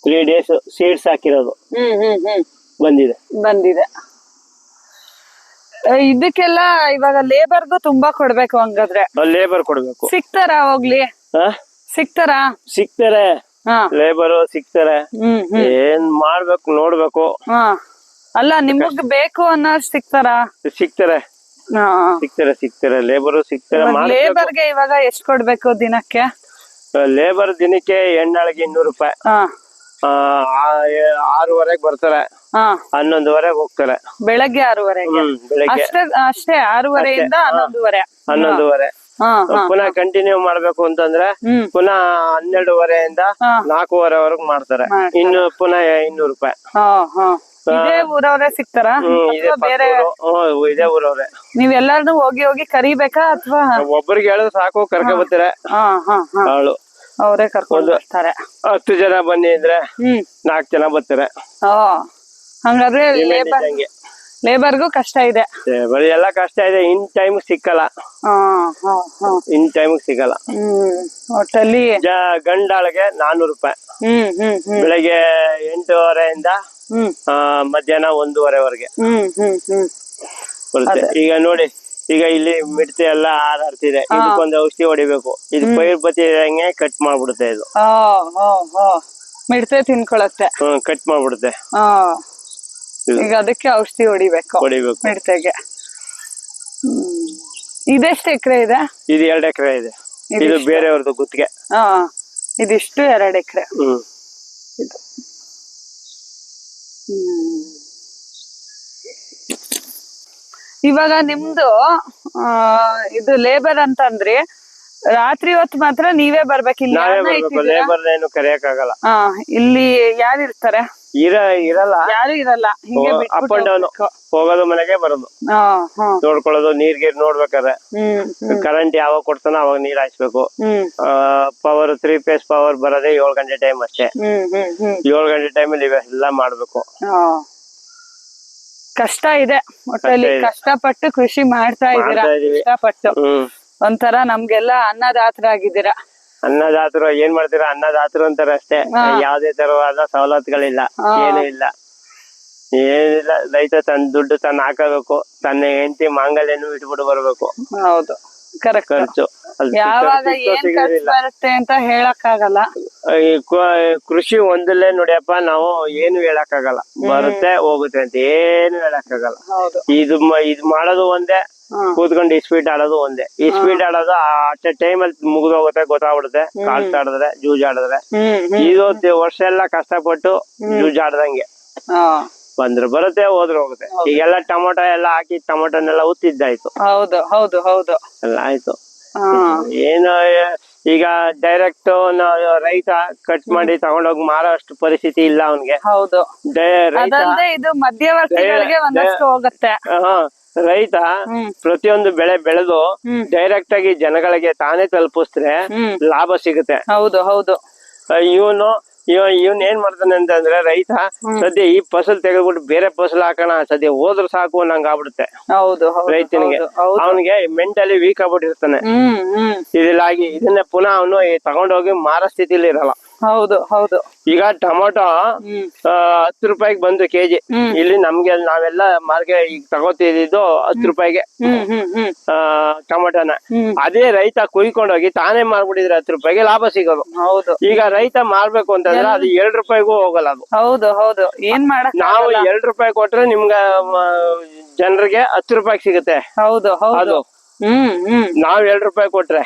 ತ್ರೀ ಡೇಸ್ ಸೀಡ್ಸ್ ಹಾಕಿರೋದು. ಹ್ಮ್ ಹ್ಮ್ ಹ್ಮ್. ಬಂದಿದೆ. ಬಂದಿದೆ. ಆ, ಇದಕ್ಕೆಲ್ಲ ಇವಾಗ ಲೇಬರ್ಗೂ ತುಂಬಾ ಕೊಡ್ಬೇಕು ಹಂಗಾದ್ರೆ. ಲೇಬರ್ ಕೊಡ್ಬೇಕು. ಸಿಗ್ತಾರಾ ಹೋಗ್ಲಿ? ಆ? ಸಿಗ್ತಾರಾ? ಸಿಗ್ತಾರೆ. ಹಾ. ಲೇಬರ್ ಸಿಗ್ತಾರೆ. ಹ್ಮ್ ಹ್ಮ್. ಏನ್ ಮಾಡ್ಬೇಕು ನೋಡ್ಬೇಕು. ಹಾ. ಅಲ್ಲ ನಿಮಗ್ ಬೇಕು ಅನ್ನೋ ಸಿಗ್ತಾರಾ? ಸಿಗ್ತಾರೆ. ಹಾ ಸಿಗ್ತಾರೆ ಸಿಗ್ತಾರೆ. ಲೇಬರ್ ಸಿಗ್ತಾರೆ ಲೇಬರ್ಗೆ ಇವಾಗ ಎಷ್ಟ್ ಕೊಡ್ಬೇಕು ದಿನಕ್ಕೆ? ಲೇಬರ್ ದಿನಕ್ಕೆ ಎಣ್ಣಾಳಿಗೆ ಇನ್ನೂರು ರೂಪಾಯಿ. ಆರೂವರೆಗೆ ಬರ್ತಾರೆ. ಹನ್ನೊಂದುವರೆಗೆ ಹೋಗ್ತಾರೆ. ಬೆಳಗ್ಗೆ ಆರೂವರೆಗೆ? ಅಷ್ಟೇ ಅಷ್ಟೇ ಆರೂವರೆಯಿಂದ ಹನ್ನೊಂದುವರೆ. ಹನ್ನೊಂದುವರೆ. ಪುನಃ ಕಂಟಿನ್ಯೂ ಮಾಡ್ಬೇಕು ಅಂತಂದ್ರೆ ಪುನಃ ಹನ್ನೆರಡುವರೆಯಿಂದ. ನಾಲ್ಕೂವರೆವರೆಗೂ ಮಾಡ್ತಾರೆ. ಇನ್ನು ಪುನಃ ಇನ್ನೂರು ರೂಪಾಯಿ. ಇದೇ ಊರವ್ರೆ ಸಿಗ್ತಾರಾ? ಬೇರೆ ಇದೇ ಊರವ್ರೆ. ನೀವೆಲ್ಲಾರ್ನು ಹೋಗಿ ಹೋಗಿ ಕರಿಬೇಕಾ ಅಥವಾ ಒಬ್ಬರಿಗೆ ಹೇಳಿದ್ರೆ ಸಾಕು ಕರ್ಕ ಬರ್ತೀರ? ಆಳು. ಅವರೇ ಕರ್ಕೊಂಡು ಬರ್ತಾರೆ. ಹತ್ತು ಜನ ಬನ್ನಿ ಅಂದ್ರೆ ನಾಲ್ಕ್ ಜನ ಬರ್ತಾರೆ? ಹಂಗಾದ್ರೆ. ಲೇಬರ್ಗೂ ಕಷ್ಟ ಇದೆ. ಲೇಬರ್ ಬರೀ ಎಲ್ಲ ಕಷ್ಟ ಇದೆ. ಇನ್ ಟೈಮ್ ಸಿಕ್ಕಲ್ಲ. ಇನ್ ಟೈಮ್ ಸಿಗಲ್ಲ. ಒಟ್ಟಲ್ಲಿ ಗಂಡಾಳಿಗೆ ನಾನೂರು ರೂಪಾಯಿ. ಬೆಳಿಗ್ಗೆ ಎಂಟೂವರೆಯಿಂದ ಮಧ್ಯಾಹ್ನ ಒಂದೂವರೆವರೆಗೆ. ಬರುತ್ತೆ. ಈಗ ನೋಡಿ ಈಗ ಇಲ್ಲಿ ಮಿಡ್ತೆ ಎಲ್ಲ ಹಾರಾಡ್ತಿದೆ ಇದಕ್ಕೊಂದು ಔಷಧಿ ಹೊಡಿಬೇಕು. ಇದು ಪೈರ್ ಬತ್ತಿ ಹಂಗೆ ಕಟ್ ಮಾಡ್ಬಿಡುತ್ತೆ ಇದು. ಮಿಡತೆ ತಿನ್ಕೊಳತ್ತೆ. ಹ್ಮ್ ಕಟ್ ಮಾಡ್ಬಿಡುತ್ತೆ. ಈಗ ಅದಕ್ಕೆ ಔಷಧಿ ಹೊಡಿಬೇಕು. ಹೊಡಿಬೇಕು. ಮಿಡ್ತೆಗೆ. ಇದೆಷ್ಟು ಎಕರೆ ಇದೆ? ಇದು ಎರಡು ಎಕರೆ ಇದೆ. ಇದು ಬೇರೆಯವ್ರದ್ದು ಗುತ್ತಿಗೆ. ಹಾ ಇದಿಷ್ಟು ಎರಡು ಎಕರೆ. ಹ್ಮ್. ಇದು. ಹ್ಮ್. ಇವಾಗ ನಿಮ್ದು ಇದು ಲೇಬರ್ ಅಂತಂದ್ರಿ ರಾತ್ರಿ ಹೊತ್ತು ಮಾತ್ರ ನೀವೇ ಬರ್ಬೇಕು ಇಲ್ಲಿ ಯಾರಿರ್ತಾರೆ ಲೇಬರ್ ಏನು ಕರೆಯಕ್ಕಾಗಲ್ಲ. ಇಲ್ಲಿ ಯಾರು ಇರ್ತಾರೆ ಇರ ಇರಲ್ಲ. ಯಾರು ಇರಲ್ಲ. ಹಿಂಗೆ ಅಪ್ ಅಂಡ್ ಡೌನ್ ಹೋಗೋದು ಮನೆಗೆ ಬರೋದು. ನೋಡ್ಕೊಳ್ಳೋದು ನೀರ್ ಗೀರ್ ನೋಡ್ಬೇಕಾದ್ರೆ. ಕರೆಂಟ್ ಯಾವಾಗ ಕೊಡ್ತಾನ ಅವಾಗ ನೀರ್ ಹಾಯಿಸ್ಬೇಕು. ಪವರ್ ತ್ರೀ ಫೇಸ್ ಪವರ್ ಬರೋದೇ ಏಳು ಗಂಟೆ ಟೈಮ್ ಅಷ್ಟೇ. ಏಳು ಗಂಟೆ ಟೈಮ್ ಇವೆಲ್ಲ ಮಾಡ್ಬೇಕು. ಕಷ್ಟ ಇದೆ. ಒಟ್ಟಲ್ಲಿ. ಕಷ್ಟಪಟ್ಟು ಕೃಷಿ ಮಾಡ್ತಾ ಇದ್ದೀರಾ. ಕಷ್ಟಪಟ್ಟು. ಒಂಥರ ನಮ್ಗೆಲ್ಲ ಅನ್ನದಾತರಾಗಿದ್ದೀರಾ? ಅನ್ನದಾತರು ಏನ್ ಮಾಡ್ತೀರ? ಅನ್ನದಾತರು ಅಂತಾರೆ ಅಷ್ಟೇ. ಯಾವ್ದೇ ತರವಾದ ಸವಲತ್ತುಗಳಿಲ್ಲ. ಏನೂ ಇಲ್ಲ. ಏನಿಲ್ಲ ರೈತ ತನ್ನ ದುಡ್ಡು ತನ್ನ ಹಾಕಬೇಕು. ತನ್ನ ಹೆಂಡತಿ ಮಾಂಗಲ್ಯನು ಇಟ್ಬಿಟ್ಟು ಬರ್ಬೇಕು. ಹೌದು. ಖರ್ಚು. ಯಾವಾಗ ಸಿಕ್ಕೋ ಏನ್ ಖರ್ಚು ಬರುತ್ತೆ ಅಂತ ಹೇಳಕ್ ಆಗಲ್ಲ ಕೃಷಿ ಒಂದಲ್ಲೇ ನೋಡಿಯಪ್ಪ ನಾವು ಏನು ಹೇಳಕ್ಕಾಗಲ್ಲ. ಬರುತ್ತೆ ಹೋಗುತ್ತೆ ಅಂತ. ಏನು ಹೇಳಕ್ಕಾಗಲ್ಲ. ಹೌದು. ಇದು ಇದು ಮಾಡೋದು ಒಂದೇ. ಕೂತ್ಕೊಂಡು ಈ ಸ್ಪೀಡ್ ಆಡೋದು ಒಂದೇ. ಈ ಸ್ಪೀಡ್ ಆಡೋದು ಅಟ್ ಟೈಮ್ ಅಲ್ಲಿ ಮುಗಿದೋಗುತ್ತೆ ಗೊತ್ತಾಗ್ಬಿಡುತ್ತೆ. ಕಾಲ್ ಆಡಿದ್ರೆ ಜೂಜ್ ಆಡಿದ್ರೆ. ಇದು ವರ್ಷ ಎಲ್ಲ ಕಷ್ಟಪಟ್ಟು ಜೂಜ್ ಆಡ್ದಂಗೆ. ಬಂದ್ರೆ ಬರುತ್ತೆ ಹೋದ್ರೆ ಹೋಗುತ್ತೆ. ಈಗೆಲ್ಲ ಟೊಮೊಟೊ ಎಲ್ಲ ಹಾಕಿ ಟೊಮೊಟೊನೆಲ್ಲ ಉತ್ತಿದ್ದಾಯ್ತು ಹೌದು ಹೌದು ಹೌದು. ಎಲ್ಲ ಆಯ್ತು. ಏನು ಈಗ ಡೈರೆಕ್ಟ್ ರೈತ ಕಟ್ ಮಾಡಿ ತಗೊಂಡೋಗಿ ಮಾರೋ ಅಷ್ಟು ಪರಿಸ್ಥಿತಿ ಇಲ್ಲ ಅವನ್ಗೆ. ಹೌದು. ಇದು ಮಧ್ಯವರ್ತಿಗಳಿಗೆ ಒಂದಷ್ಟು ಹೋಗುತ್ತೆ. ಹಾ, ರೈತ ಪ್ರತಿಯೊಂದು ಬೆಳೆ ಬೆಳೆದು ಡೈರೆಕ್ಟ್ ಆಗಿ ಜನಗಳಿಗೆ ತಾನೇ ತಲುಪಿಸಿದ್ರೆ ಲಾಭ ಸಿಗುತ್ತೆ. ಹೌದು ಹೌದು. ಇವನು ಇವ ಇವನ್ ಏನ್ ಮಾಡ್ತಾನೆ ಅಂತಂದ್ರೆ ರೈತ ಸದ್ಯ ಈ ಫಸಲ್ ತೆಗೆದ್ಬಿಟ್ಟು ಬೇರೆ ಫಸಲ್ ಹಾಕೋಣ ಸದ್ಯ ಹೋದ್ರು ಸಾಕು ಅನ್ನಂಗ ಆಗ್ಬಿಡುತ್ತೆ. ಹೌದು ರೈತನಿಗೆ. ಅವನಿಗೆ ಮೆಂಟಲಿ ವೀಕ್ ಆಗ್ಬಿಟ್ಟಿರ್ತಾನೆ. ಇದಿಲ್ಲಾಗಿ ಇದನ್ನ ಪುನಃ ಅವನು ತಗೊಂಡೋಗಿ ಮಾರೋ ಸ್ಥಿತಿಲಿ ಇರಲ್ಲ. ಹೌದು ಹೌದು. ಈಗ ಟೊಮೊಟೊ ಹತ್ತು ರೂಪಾಯಿಗೆ ಬಂದು ಕೆಜಿ. ಇಲ್ಲಿ ನಮ್ಗೆ ನಾವೆಲ್ಲ ಮಾರ್ಕೆಟ್ ಈಗ ತಗೋತಿದ್ದು ಹತ್ತು ರೂಪಾಯಿಗೆ. ಟೊಮೊಟೊನ. ಅದೇ ರೈತ ಕುಯ್ಕೊಂಡೋಗಿ ತಾನೇ ಮಾರ್ಬಿಟ್ಟಿದ್ರೆ ಹತ್ತು ರೂಪಾಯಿಗೆ ಲಾಭ ಸಿಗೋದು. ಹೌದು. ಈಗ ರೈತ ಮಾರ್ಬೇಕು ಅಂತಂದ್ರೆ ಅದು ಎರಡ್ ರೂಪಾಯಿಗೂ ಹೋಗಲ್ಲ ಅದು. ಹೌದು ಹೌದು. ಏನ್ ಮಾಡ ನಾವು ಎರಡ್ ರೂಪಾಯಿ ಕೊಟ್ರೆ ನಿಮ್ಗ ಜನರಿಗೆ ಹತ್ತು ರೂಪಾಯಿ ಸಿಗುತ್ತೆ. ಹೌದು ಹೌದು. ಹ್ಮ್ ಹ್ಮ್. ನಾವ್ ಎರಡ್ ರೂಪಾಯಿ ಕೊಟ್ರೆ.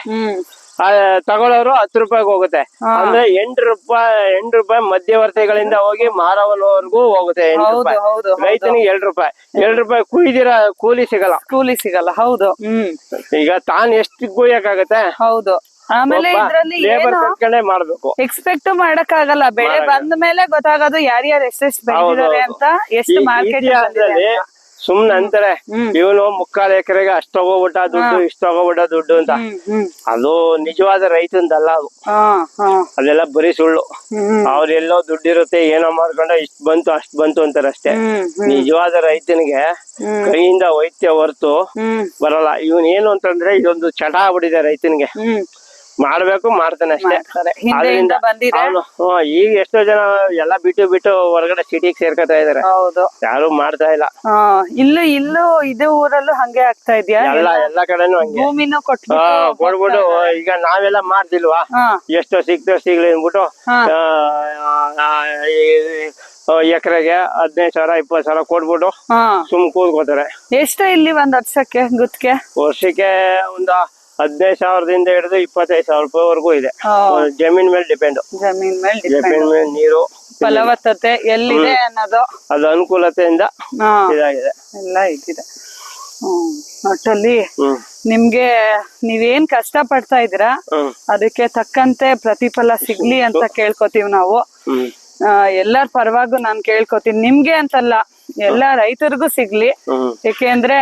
ತಗೊಳ್ಳೋರು ಹತ್ತು ರೂಪಾಯಿಗೆ ಹೋಗುತ್ತೆ. ಅಂದ್ರೆ ಎಂಟು ರೂಪಾಯಿ ಎಂಟು ರೂಪಾಯಿ ಮಧ್ಯವರ್ತಿಗಳಿಂದ ಹೋಗಿ ಮಾರವನವರೆಗೂ ಹೋಗುತ್ತೆ ಎಂಟು ರೂಪಾಯಿ. ರೈತನಿಗೆ ಎರಡು ರೂಪಾಯಿ. ಎರಡು ರೂಪಾಯಿ ಕುಯ್ದಿರ ಕೂಲಿ ಸಿಗಲ್ಲ. ಕೂಲಿ ಸಿಗಲ್ಲ ಹೌದು. ಹ್ಮ್. ಈಗ ತಾನ್ ಎಷ್ಟು ಕುಯ್ಯಕ್ಕಾಗತ್ತೆ? ಹೌದು. ಆಮೇಲೆ ಇದ್ರಲ್ಲಿ ಮಾಡ್ಬೇಕು. ಎಕ್ಸ್ಪೆಕ್ಟ್ ಮಾಡಕ್ ಆಗಲ್ಲ ಬೆಳೆ ಬಂದ ಮೇಲೆ ಗೊತ್ತಾಗೋದು ಯಾರ್ಯಾರು ಎಷ್ಟೆಷ್ಟು ಬೆಳೆದಿದ್ದಾರೆ ಅಂತ ಎಷ್ಟು ಮಾರ್ಕೆಟ್ ಸುಮ್ನೆ ಅಂತಾರೆ ಇವನು ಮುಕ್ಕಾಲ್ ಎಕರೆಗೆ ಅಷ್ಟ ತಗೋಬಿಟ್ಟ ದುಡ್ಡು ಇಷ್ಟ ತಗೋಬಿಟ್ಟ ದುಡ್ಡು ಅಂತ. ಅದು ನಿಜವಾದ ರೈತಂದಲ್ಲ ಅದು. ಅದೆಲ್ಲ ಬರೀ ಸುಳ್ಳು. ಅವ್ರೆಲ್ಲೋ ದುಡ್ಡಿರುತ್ತೆ ಏನೋ ಮಾಡ್ಕೊಂಡ ಇಷ್ಟ ಬಂತು ಅಷ್ಟ್ ಬಂತು ಅಂತಾರೆ ಅಷ್ಟೇ. ನಿಜವಾದ ರೈತನಿಗೆ ಕೈಯಿಂದ ವೈದ್ಯ ಹೊರತು ಬರಲ್ಲ. ಇವನ್ ಏನು ಅಂತಂದ್ರೆ ಇದೊಂದು ಚಟ ಆಗ್ಬಿಟ್ಟಿದೆ ರೈತನಿಗೆ. ಮಾಡ್ಬೇಕು ಮಾಡ್ತಾನೆ ಅಷ್ಟೇ. ಮಾಡ್ತಾರೆ. ಹಿಂದೆಯಿಂದ ಬಂದಿದೆ. ಅವ್ನು- ಹ್ಮ್, ಈಗ ಎಷ್ಟೋ ಜನ ಎಲ್ಲ ಬಿಟ್ಟು ಬಿಟ್ಟು ಹೊರಗಡೆ ಸಿಟಿಗೆ ಸೇರ್ಕೊತಾ ಇದಾರೆ. ಹೌದು. ಯಾರು ಮಾಡ್ತಾ ಇಲ್ಲ. ಹಾ ಇಲ್ಲೂ ಇಲ್ಲೂ ಇದೇ ಊರಲ್ಲೂ ಹಂಗೆ ಆಗ್ತಾ ಇದ್ಯಾ? ಎಲ್ಲ ಎಲ್ಲಾ ಕಡೆನು ಹಂಗೆ. ಭೂಮಿನೂ ಆ, ಕೊಟ್ಬಿಟ್ಟು ಕೊಡ್ಬಿಟ್ಟು ಈಗ ನಾವೆಲ್ಲ ಮಾಡ್ದಿಲ್ವಾ ಹಾ. ಎಷ್ಟೋ ಸಿಗ್ತೋ ಸಿಗ್ಲಿ ಅಂದ್ಬಿಟ್ಟು ಹಾ. ಎಕರೆಗೆ ಹದಿನೈದು ಸಾವಿರ ಇಪ್ಪತ್ತು ಸಾವಿರ ಕೊಟ್ಬಿಟ್ಟು ಹಾ. ಸುಮ್ ಕೂತ್ಕೋತಾರೆ. ಎಷ್ಟು ಇಲ್ಲಿ ಒಂದ್ ವರ್ಷಕ್ಕೆ ಗುತ್ತಿಗೆ ವರ್ಷಕ್ಕೆ ಒಂದು ಹದಿನೈದು ಸಾವಿರದಿಂದ ಹಿಡಿದು ಇಪ್ಪತ್ತೈದು ಸಾವಿರ ರೂಪಾಯಿವರೆಗೂ ಇದೆ. ಜಮೀನ್ ಮೇಲೆ ಡಿಪೆಂಡ್ ಜಮೀನ್ ಮೇಲೆ ಜಮೀನ್ ಮೇಲೆ ನೀರು ಫಲವತ್ತತೆ ಎಲ್ಲಿದೆ ಅನ್ನೋದು. ಅದು ಅನುಕೂಲತೆಯಿಂದ ಇದಾಗಿದೆ. ಎಲ್ಲ ಇದ್ದಿದೆ ಹ್ಮ್. ಒಟ್ಟಲ್ಲಿ ನಿಮ್ಗೆ ನೀವೇನ್ ಕಷ್ಟ ಪಡ್ತಾ ಇದೀರಾ ಅದಕ್ಕೆ ತಕ್ಕಂತೆ ಪ್ರತಿಫಲ ಸಿಗ್ಲಿ ಅಂತ ಕೇಳ್ಕೊತೀವಿ ನಾವು. ಎಲ್ಲಾರ ಪರವಾಗೂ ನಾನ್ ಕೇಳ್ಕೊತೀನಿ. ನಿಮ್ಗೆ ಅಂತಲ್ಲ ಎಲ್ಲಾ ರೈತರಿಗೂ ಸಿಗ್ಲಿ. ಯಾಕೆಂದ್ರೆ ಏಕೆಂದ್ರೆ.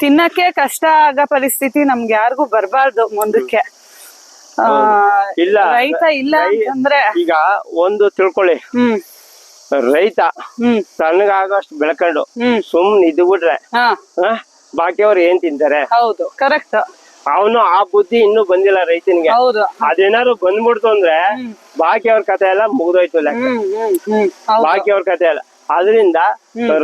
ತಿನ್ನಕ್ಕೆ ಕಷ್ಟ ಆಗೋ ಪರಿಸ್ಥಿತಿ ನಮ್ಗೆ ಯಾರಿಗೂ ಬರಬಾರ್ದು ಮುಂದಕ್ಕೆ. ಇಲ್ಲ ರೈತ ಇಲ್ಲ ಅಂತಂದ್ರೆ ಈಗ ಒಂದು ತಿಳ್ಕೊಳ್ಳಿ. ರೈತ ಹ್ಮ್. ತನಗಾಗಷ್ಟು ಬೆಳ್ಕೊಂಡು ಸುಮ್ನೆ ಇದ್ದು ಬಿಟ್ರೆ ಬಾಕಿಯವ್ರು ಏನ್ ತಿಂತಾರೆ? ಹೌದು ಕರೆಕ್ಟ್. ಅವನು ಆ ಬುದ್ಧಿ ಇನ್ನು ಬಂದಿಲ್ಲ ರೈತನಿಗೆ. ಹೌದು. ಅದೇನಾದ್ರು ಬಂದ್ಬಿಡ್ತು ಅಂದ್ರೆ ಬಾಕಿಯವ್ರ ಕಥೆ ಕತೆ ಎಲ್ಲ ಮುಗ್ದೋಯ್ತು ಲೆಕ್ಕ. ಹ್ಮ್ ಹ್ಮ್ ಹ್ಮ್. ಹೌದು. ಬಾಕಿ ಅವ್ರ ಕತೆ ಎಲ್ಲ. ಅದರಿಂದ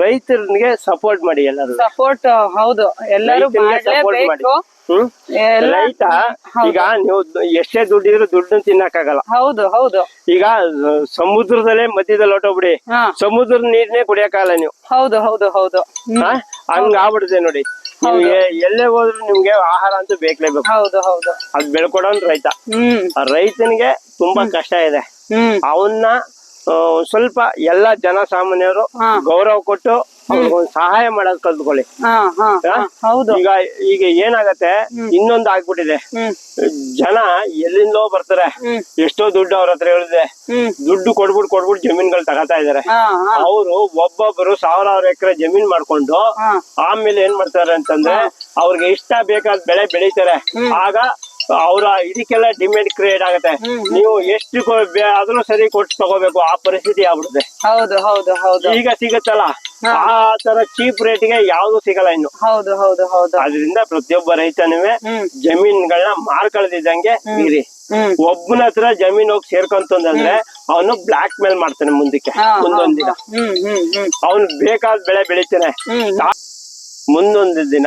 ರೈತರಿಗೆ ಸಪೋರ್ಟ್ ಮಾಡಿ ಎಲ್ಲರೂ. ಸಪೋರ್ಟ್ ಹೌದು. ಎಲ್ಲರೂ ಮಾಡಲೇಬೇಕು. ರೈತ ಈಗ ನೀವು ಎಷ್ಟೇ ದುಡ್ಡಿದ್ರು ದುಡ್ಡು ತಿನ್ನಕಾಗಲ್ಲ ಹೌದು ಹೌದು. ಈಗ ಸಮುದ್ರದಲ್ಲೇ ಮಧ್ಯದಲ್ಲಿ ಹೊಟ್ಟೋಗ್ಬಿಡಿ ಸಮುದ್ರದ ನೀರ್ನೇ ಕುಡಿಯಕ್ಕಾಗಲ್ಲ ನೀವು. ಹೌದು ಹೌದು ಹೌದು. ಹಂಗ ಆಗ್ಬಿಡುತ್ತೆ ನೋಡಿ. ಎಲ್ಲೇ ಹೋದ್ರು ನಿಮ್ಗೆ ಆಹಾರ ಅಂತೂ ಬೇಕಲೇಬೇಕು. ಹೌದು ಹೌದು. ಅದ್ ಬೆಳ್ಕೊಡೋನ್ ರೈತ. ಆ ರೈತನಿಗೆ ತುಂಬಾ ಕಷ್ಟ ಇದೆ. ಅವನ್ನ ಸ್ವಲ್ಪ ಎಲ್ಲಾ ಜನಸಾಮಾನ್ಯರು ಸಾಮಾನ್ಯರು ಗೌರವ ಕೊಟ್ಟು ಅವ್ರಿಗೊಂದು ಸಹಾಯ ಮಾಡೋದ್ ಕಲ್ತ್ಕೊಳ್ಳಿ. ಹೌದು. ಈಗ ಈಗ ಏನಾಗತ್ತೆ ಇನ್ನೊಂದು ಆಗ್ಬಿಟ್ಟಿದೆ. ಜನ ಎಲ್ಲಿಂದೋ ಬರ್ತಾರೆ. ಎಷ್ಟೋ ದುಡ್ಡು ಅವ್ರ ಹತ್ರ ಹೇಳಿದೆ ದುಡ್ಡು ಕೊಡ್ಬಿಟ್ಟು ಕೊಡ್ಬಿಟ್ಟು ಜಮೀನ್ಗಳು ತಗೋತಾ ಇದಾರೆ. ಅವರು ಒಬ್ಬೊಬ್ಬರು ಸಾವಿರಾರು ಎಕರೆ ಜಮೀನ್ ಮಾಡ್ಕೊಂಡು ಆಮೇಲೆ ಏನ್ ಮಾಡ್ತಾರೆ ಅಂತಂದ್ರೆ ಅವ್ರಿಗೆ ಇಷ್ಟ ಬೇಕಾದ ಬೆಳೆ ಬೆಳಿತಾರೆ. ಆಗ ಅವರ ಇದಕ್ಕೆಲ್ಲ ಡಿಮ್ಯಾಂಡ್ ಕ್ರಿಯೇಟ್ ಆಗುತ್ತೆ. ನೀವು ಎಷ್ಟು ಆದ್ರೂ ಅದನ್ನು ಸರಿ ಕೊಟ್ಟು ತಗೋಬೇಕು. ಆ ಪರಿಸ್ಥಿತಿ ಆಗ್ಬಿಡುತ್ತೆ. ಹೌದು ಹೌದು ಹೌದು. ಈಗ ಸಿಗುತ್ತಲ್ಲ? ಆ ತರ ಚೀಪ್ ರೇಟ್ಗೆ ಯಾವ್ದು ಸಿಗಲ್ಲ ಇನ್ನು. ಹೌದು ಹೌದು ಹೌದು. ಅದರಿಂದ ಪ್ರತಿಯೊಬ್ಬ ರೈತನೂ ಜಮೀನ್ಗಳನ್ನ ಮಾರ್ಕೊಳ್ದಿದ್ದಂಗೆ ಇರಿ. ಒಬ್ಬನ ಹತ್ರ ಜಮೀನ್ ಹೋಗಿ ಸೇರ್ಕೊಂತಂದ್ರೆ ಅವನು ಬ್ಲಾಕ್ ಮೇಲ್ ಮಾಡ್ತಾನೆ ಮುಂದಕ್ಕೆ ಮುಂದೊಂದ್ ದಿನ. ಅವನ್ ಬೇಕಾದ್ ಬೆಳೆ ಬೆಳಿತಾನೆ. ಮುಂದೊಂದು ದಿನ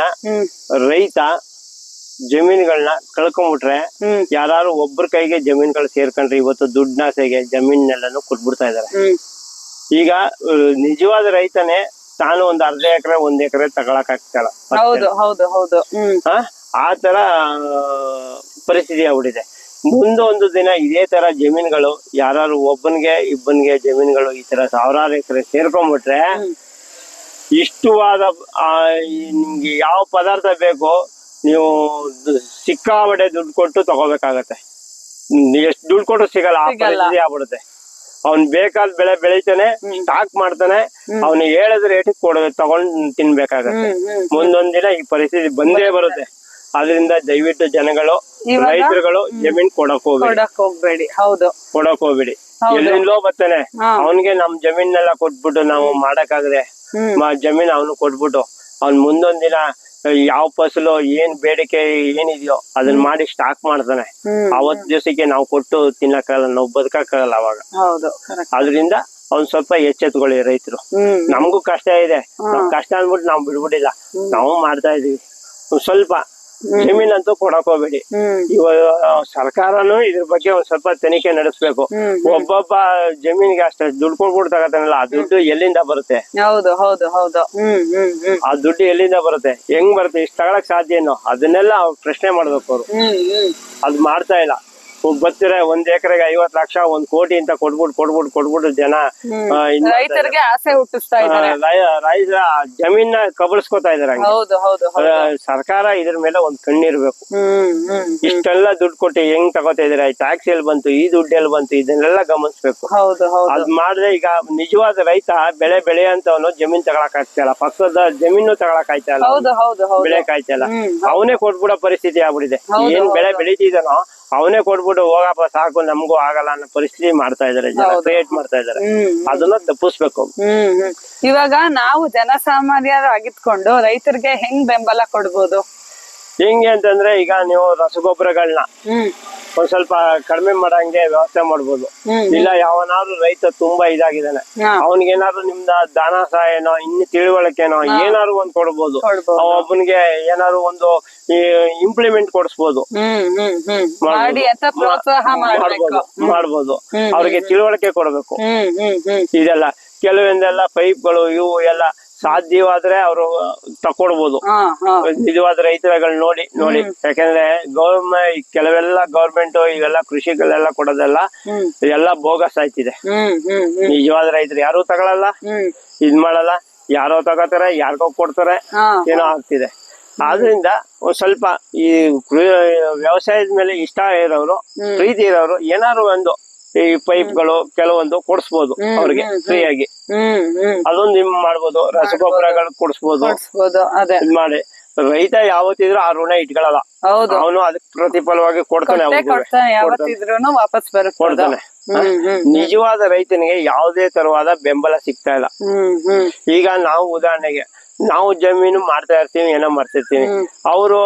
ರೈತ ಜಮೀನುಗಳನ್ನ ಕಳ್ಕೊಂಡ್ಬಿಟ್ರೆ ಯಾರು ಒಬ್ಬರ ಕೈಗೆ ಜಮೀನ್ಗಳು ಸೇರ್ಕೊಂಡ್ರೆ ಇವತ್ತು ದುಡ್ಡಾಸೆಗೆ ಜಮೀನೆಲ್ಲಾನು ಕೊಟ್ಬಿಡ್ತಾ ಇದಾರೆ. ಈಗ ನಿಜವಾದ ರೈತನೇ ತಾನು ಒಂದ್ ಅರ್ಧ ಎಕರೆ ಒಂದ್ ಎಕರೆ ತಗೊಳಕ್ ಆಗ್ತಾಳ ಹೌದು ಹೌದು ಹೌದು. ಆ ತರ ಪರಿಸ್ಥಿತಿ ಆಗ್ಬಿಟ್ಟಿದೆ. ಮುಂದೊಂದು ದಿನ ಇದೇ ತರ ಜಮೀನುಗಳು ಯಾರು ಒಬ್ಬನ್ಗೆ ಇಬ್ಬನಿಗೆ ಜಮೀನುಗಳು ಈ ತರ ಸಾವಿರಾರು ಎಕರೆ ಸೇರ್ಕೊಂಡ್ಬಿಟ್ರೆ ಇಷ್ಟವಾದ ನಿಮ್ಗೆ ಯಾವ ಪದಾರ್ಥ ಬೇಕು ನೀವು ಸಿಕ್ಕಾಬಡೆ ಸಿಕ್ಕಾಪಟ್ಟೆ ದುಡ್ಡು ಕೊಟ್ಟು ತಗೋಬೇಕಾಗತ್ತೆ. ಎಷ್ಟು ದುಡ್ಡು ಕೊಟ್ಟು ಸಿಗಲ್ಲ ಆ ಸಿಗಲ್ಲ. ಪರಿಸ್ಥಿತಿ ಆಗ್ಬಿಡುತ್ತೆ. ಅವ್ನ್ ಬೇಕಾದ ಬೆಳೆ ಬೆಳಿತಾನೆ ಸ್ಟಾಕ್ ಮಾಡ್ತಾನೆ ಅವ್ನಿಗೆ ಹೇಳಿದ ರೇಟಿಗೆ ಕೊಡ ತಗೊಂಡ್ ತಿನ್ಬೇಕಾಗತ್ತೆ. ಹ್ಮ್ ಹ್ಮ್ ಮುಂದೊಂದ್ ದಿನ ಈ ಪರಿಸ್ಥಿತಿ ಬಂದೇ ಬರುತ್ತೆ. ಅದರಿಂದ ದಯವಿಟ್ಟು ಜನಗಳು ಇವಾಗ? ರೈತರುಗಳು ಜಮೀನ್ ಕೊಡಕ್ ಹೋಗ್ಬೇಡಿ. ಕೊಡಕ್ ಹೋಗ್ಬೇಡಿ. ಹೌದು. ಕೊಡಕ್ ಹೋಗ್ಬೇಡಿ. ಹೌದು. ಎಲ್ಲಿಂದಲೋ ಬರ್ತಾನೆ ಹಾ. ಅವನ್ಗೆ ನಮ್ ಜಮೀನೆಲ್ಲ ಕೊಟ್ಬಿಟ್ಟು ನಾವು ಮಾಡಕ್ಕಾಗದೆ ಹ್ಮ್. ಮ- ಜಮೀನ್ ಅವನು ಕೊಟ್ಬಿಟ್ಟು ಅವ್ನ್ ಮುಂದೊಂದ್ ದಿನ ಯಾವ ಫಸಲು ಏನ್ ಬೇಡಿಕೆ ಏನಿದೆಯೋ ಅದನ್ನ ಮಾಡಿ ಸ್ಟಾಕ್ ಮಾಡ್ತಾನೆ. ಅವತ್ ದಿವಸಕ್ಕೆ ನಾವು ಕೊಟ್ಟು ತಿನ್ನಕ್ಕಾಗಲ್ಲ ನಾವು ಬದುಕಕ್ಕಾಗಲ್ಲ ಅವಾಗ. ಅದರಿಂದ ಅವ್ನ್ ಸ್ವಲ್ಪ ಎಚ್ಚೆತ್ಕೊಳ್ಳಿ ರೈತರು. ನಮಗೂ ಕಷ್ಟ ಇದೆ. ಕಷ್ಟ ಅನ್ಬಿಟ್ಟು ನಾವು ಬಿಡ್ಬಿಟ್ಟಿಲ್ಲ. ನಾವು ಮಾಡ್ತಾ ಇದೀವಿ. ಒಂದ್ ಸ್ವಲ್ಪ ಅಂತೂ ಕೊಡಕ್ ಹೋಗ್ಬೇಡಿ. ಇವಾಗ ಸರ್ಕಾರನು ಇದ್ರ ಬಗ್ಗೆ ಒಂದ್ ಸ್ವಲ್ಪ ತನಿಖೆ ನಡೆಸ್ಬೇಕು. ಒಬ್ಬೊಬ್ಬ ಜಮೀನಿಗೆ ಅಷ್ಟೇ ದುಡ್ಡು ಕೊಡ್ಬಿಟ್ಟು ತಗತಾನಲ್ಲ ಆ ದುಡ್ಡು ಎಲ್ಲಿಂದ ಬರುತ್ತೆ? ಹೌದು ಹೌದು ಹೌದು. ಆ ದುಡ್ಡು ಎಲ್ಲಿಂದ ಬರುತ್ತೆ? ಹೆಂಗ್ ಬರುತ್ತೆ? ಇಷ್ಟ ತಗೊಳಕ್ ಸಾಧ್ಯ ಏನೋ ಅದನ್ನೆಲ್ಲ ಪ್ರಶ್ನೆ ಮಾಡ್ಬೇಕು ಅವ್ರು. ಅದ್ ಮಾಡ್ತಾ ಇಲ್ಲ. ಬರ್ತೀರ? ಒಂದ್ ಎಕರೆಗೆ ಐವತ್ ಲಕ್ಷ ಒಂದ್ ಕೋಟಿ ಅಂತ ಕೊಟ್ಬಿಟ್ಟು ಕೊಟ್ಬಿಟ್ಟು ಕೊಟ್ಬಿಟ್ಟು ಜನ ರೈತರಿಗೆ ಆಸೆ ಹುಟ್ಟಿಸ್ತಾ. ಇದ್ದಾರೆ ರೈತರ ಜಮೀನ ಕಬಳಿಸ್ಕೊತಾ ಇದಾರೆ ಸರ್ಕಾರ ಇದ್ರ ಮೇಲೆ ಒಂದ್ ಕಣ್ಣಿರ್ಬೇಕು. ಇಷ್ಟೆಲ್ಲ ದುಡ್ಡು ಕೊಟ್ಟು ಹೆಂಗ್ ತಗೋತಾ ಇದಾರೆ? ಟ್ಯಾಕ್ಸ್ ಎಲ್ಲಿ ಬಂತು ಈ ದುಡ್ಡು ಎಲ್ಲಿ ಬಂತು ಇದನ್ನೆಲ್ಲ ಗಮನಿಸ್ಬೇಕು. ಅದ್ ಮಾಡಿದ್ರೆ ಈಗ ನಿಜವಾದ ರೈತ ಬೆಳೆ ಬೆಳೆಯಂತವನು ಜಮೀನ್ ತಗೊಳಕ್ ಆಗ್ತಿಲ್ಲ ಪಕ್ಕದ ಜಮೀನು ತಗೊಳಕ್ ಆಯ್ತಾ ಇಲ್ಲ. ಹೌದು ಹೌದು ಹೌದು. ಬೆಳೆಯಕ್ ಇಲ್ಲ. ಅವನೇ ಕೊಟ್ಬಿಡೋ ಪರಿಸ್ಥಿತಿ ಆಗ್ಬಿಟ್ಟಿದೆ. ಏನ್ ಬೆಳೆ ಹೌದು. ಅವನೇ ಕೊಟ್ಬಿಟ್ಟು ಹೋಗಪ್ಪ ಸಾಕು ನಮಗೂ ಆಗಲ್ಲ ಅನ್ನೋ ಪರಿಸ್ಥಿತಿ ಮಾಡ್ತಾ ಇದಾರೆ. ಕ್ರಿಯೇಟ್ ಮಾಡ್ತಾ ಇದಾರೆ. ಅದನ್ನ ತಪ್ಪಿಸ್ಬೇಕು. ಇವಾಗ ನಾವು ಜನಸಾಮಾನ್ಯರಾಗಿದ್ಕೊಂಡು ರೈತರಿಗೆ ಹೆಂಗ್ ಬೆಂಬಲ ಕೊಡ್ಬೋದು? ಹೆಂಗೆ ಅಂತಂದ್ರೆ ಈಗ ನೀವು ರಸಗೊಬ್ಬರಗಳನ್ನ ಒಂದ್ ಸ್ವಲ್ಪ ಕಡಿಮೆ ಮಾಡಂಗೆ ವ್ಯವಸ್ಥೆ ಮಾಡ್ಬೋದು. ಇಲ್ಲ ಯಾವನಾದ್ರು ರೈತ ತುಂಬಾ ಇದಾಗಿದ್ದಾನೆ. ಅವನಿಗೇನಾದ್ರು ನಿಮ್ದ ದಾನ ಸಹಾಯನೋ ಇನ್ನು ತಿಳುವಳಿಕೆನೋ ಏನಾದ್ರು ಒಂದ್ ಕೊಡ್ಬೋದು. ಒಬ್ಬನಿಗೆ ಏನಾದ್ರು ಒಂದು ಇಂಪ್ಲಿಮೆಂಟ್ ಕೊಡಿಸ್ಬೋದು. ಮಾಡ್ಬೋದು. ಅವ್ರಿಗೆ ತಿಳುವಳಿಕೆ ಕೊಡ್ಬೇಕು. ಇದೆಲ್ಲ ಕೆಲವೊಂದೆಲ್ಲ ಪೈಪ್ಗಳು ಇವು ಎಲ್ಲ ಸಾಧ್ಯವಾದ್ರೆ ಅವರು ಹಾ ನಿಜವಾದ ರೈತರುಗಳು ನೋಡಿ ನೋಡಿ. ಯಾಕಂದ್ರೆ ಗೌರ್ಮೆಂಟ್ ಕೆಲವೆಲ್ಲ ಗೌರ್ಮೆಂಟ್ ಇವೆಲ್ಲ ಕೃಷಿಗಳೆಲ್ಲ ಕೊಡೋದೆಲ್ಲ ಎಲ್ಲಾ ಬೋಗಸ್ ಆಯ್ತಿದೆ. ನಿಜವಾದ ರೈತರು ಯಾರು ತಗೊಳಲ್ಲ. ಇದ್ ಮಾಡಲ್ಲ. ಯಾರೋ ತಗೋತಾರೆ ಯಾರಿಗೋ ಕೊಡ್ತಾರೆ. ಏನೋ ಆಗ್ತಿದೆ. ಆದ್ರಿಂದ ಒಂದ್ ಸ್ವಲ್ಪ ಈ ವ್ಯವಸಾಯದ ಮೇಲೆ ಇಷ್ಟ ಇರೋರು. ಪ್ರೀತಿ ಇರೋರು ಏನಾದ್ರು ಒಂದು ಈ ಪೈಪ್ಗಳು ಕೆಲವೊಂದು ಕೊಡಿಸ್ಬೋದು ಅವ್ರಿಗೆ ಫ್ರೀ ಆಗಿ ಅದೊಂದು ನಿಮ್ ಮಾಡ್ಬೋದು ರಸಗೊಬ್ಬರಗಳು ಕೊಡಿಸ್ಬೋದು. ಇದ್ ಮಾಡಿ. ರೈತ ಯಾವತ್ತಿದ್ರು ಆ ಋಣ ಇಟ್ಕೊಳ್ಳಲ್ಲ ಹೌದು. ಅವನು ಅದಕ್ಕೆ ಪ್ರತಿಫಲವಾಗಿ ಕೊಡ್ತಾನೆ ವಾಪಸ್ ಕೊಡ್ತಾನೆ. ನಿಜವಾದ ರೈತನಿಗೆ ಯಾವುದೇ ತರವಾದ ಬೆಂಬಲ ಸಿಗ್ತಾ ಇಲ್ಲ. ಈಗ ನಾವು ಉದಾಹರಣೆಗೆ ನಾವು ಜಮೀನು ಮಾಡ್ತಾ ಇರ್ತೀವಿ ಏನೋ ಮಾಡ್ತಿರ್ತೀವಿ. ಅವರು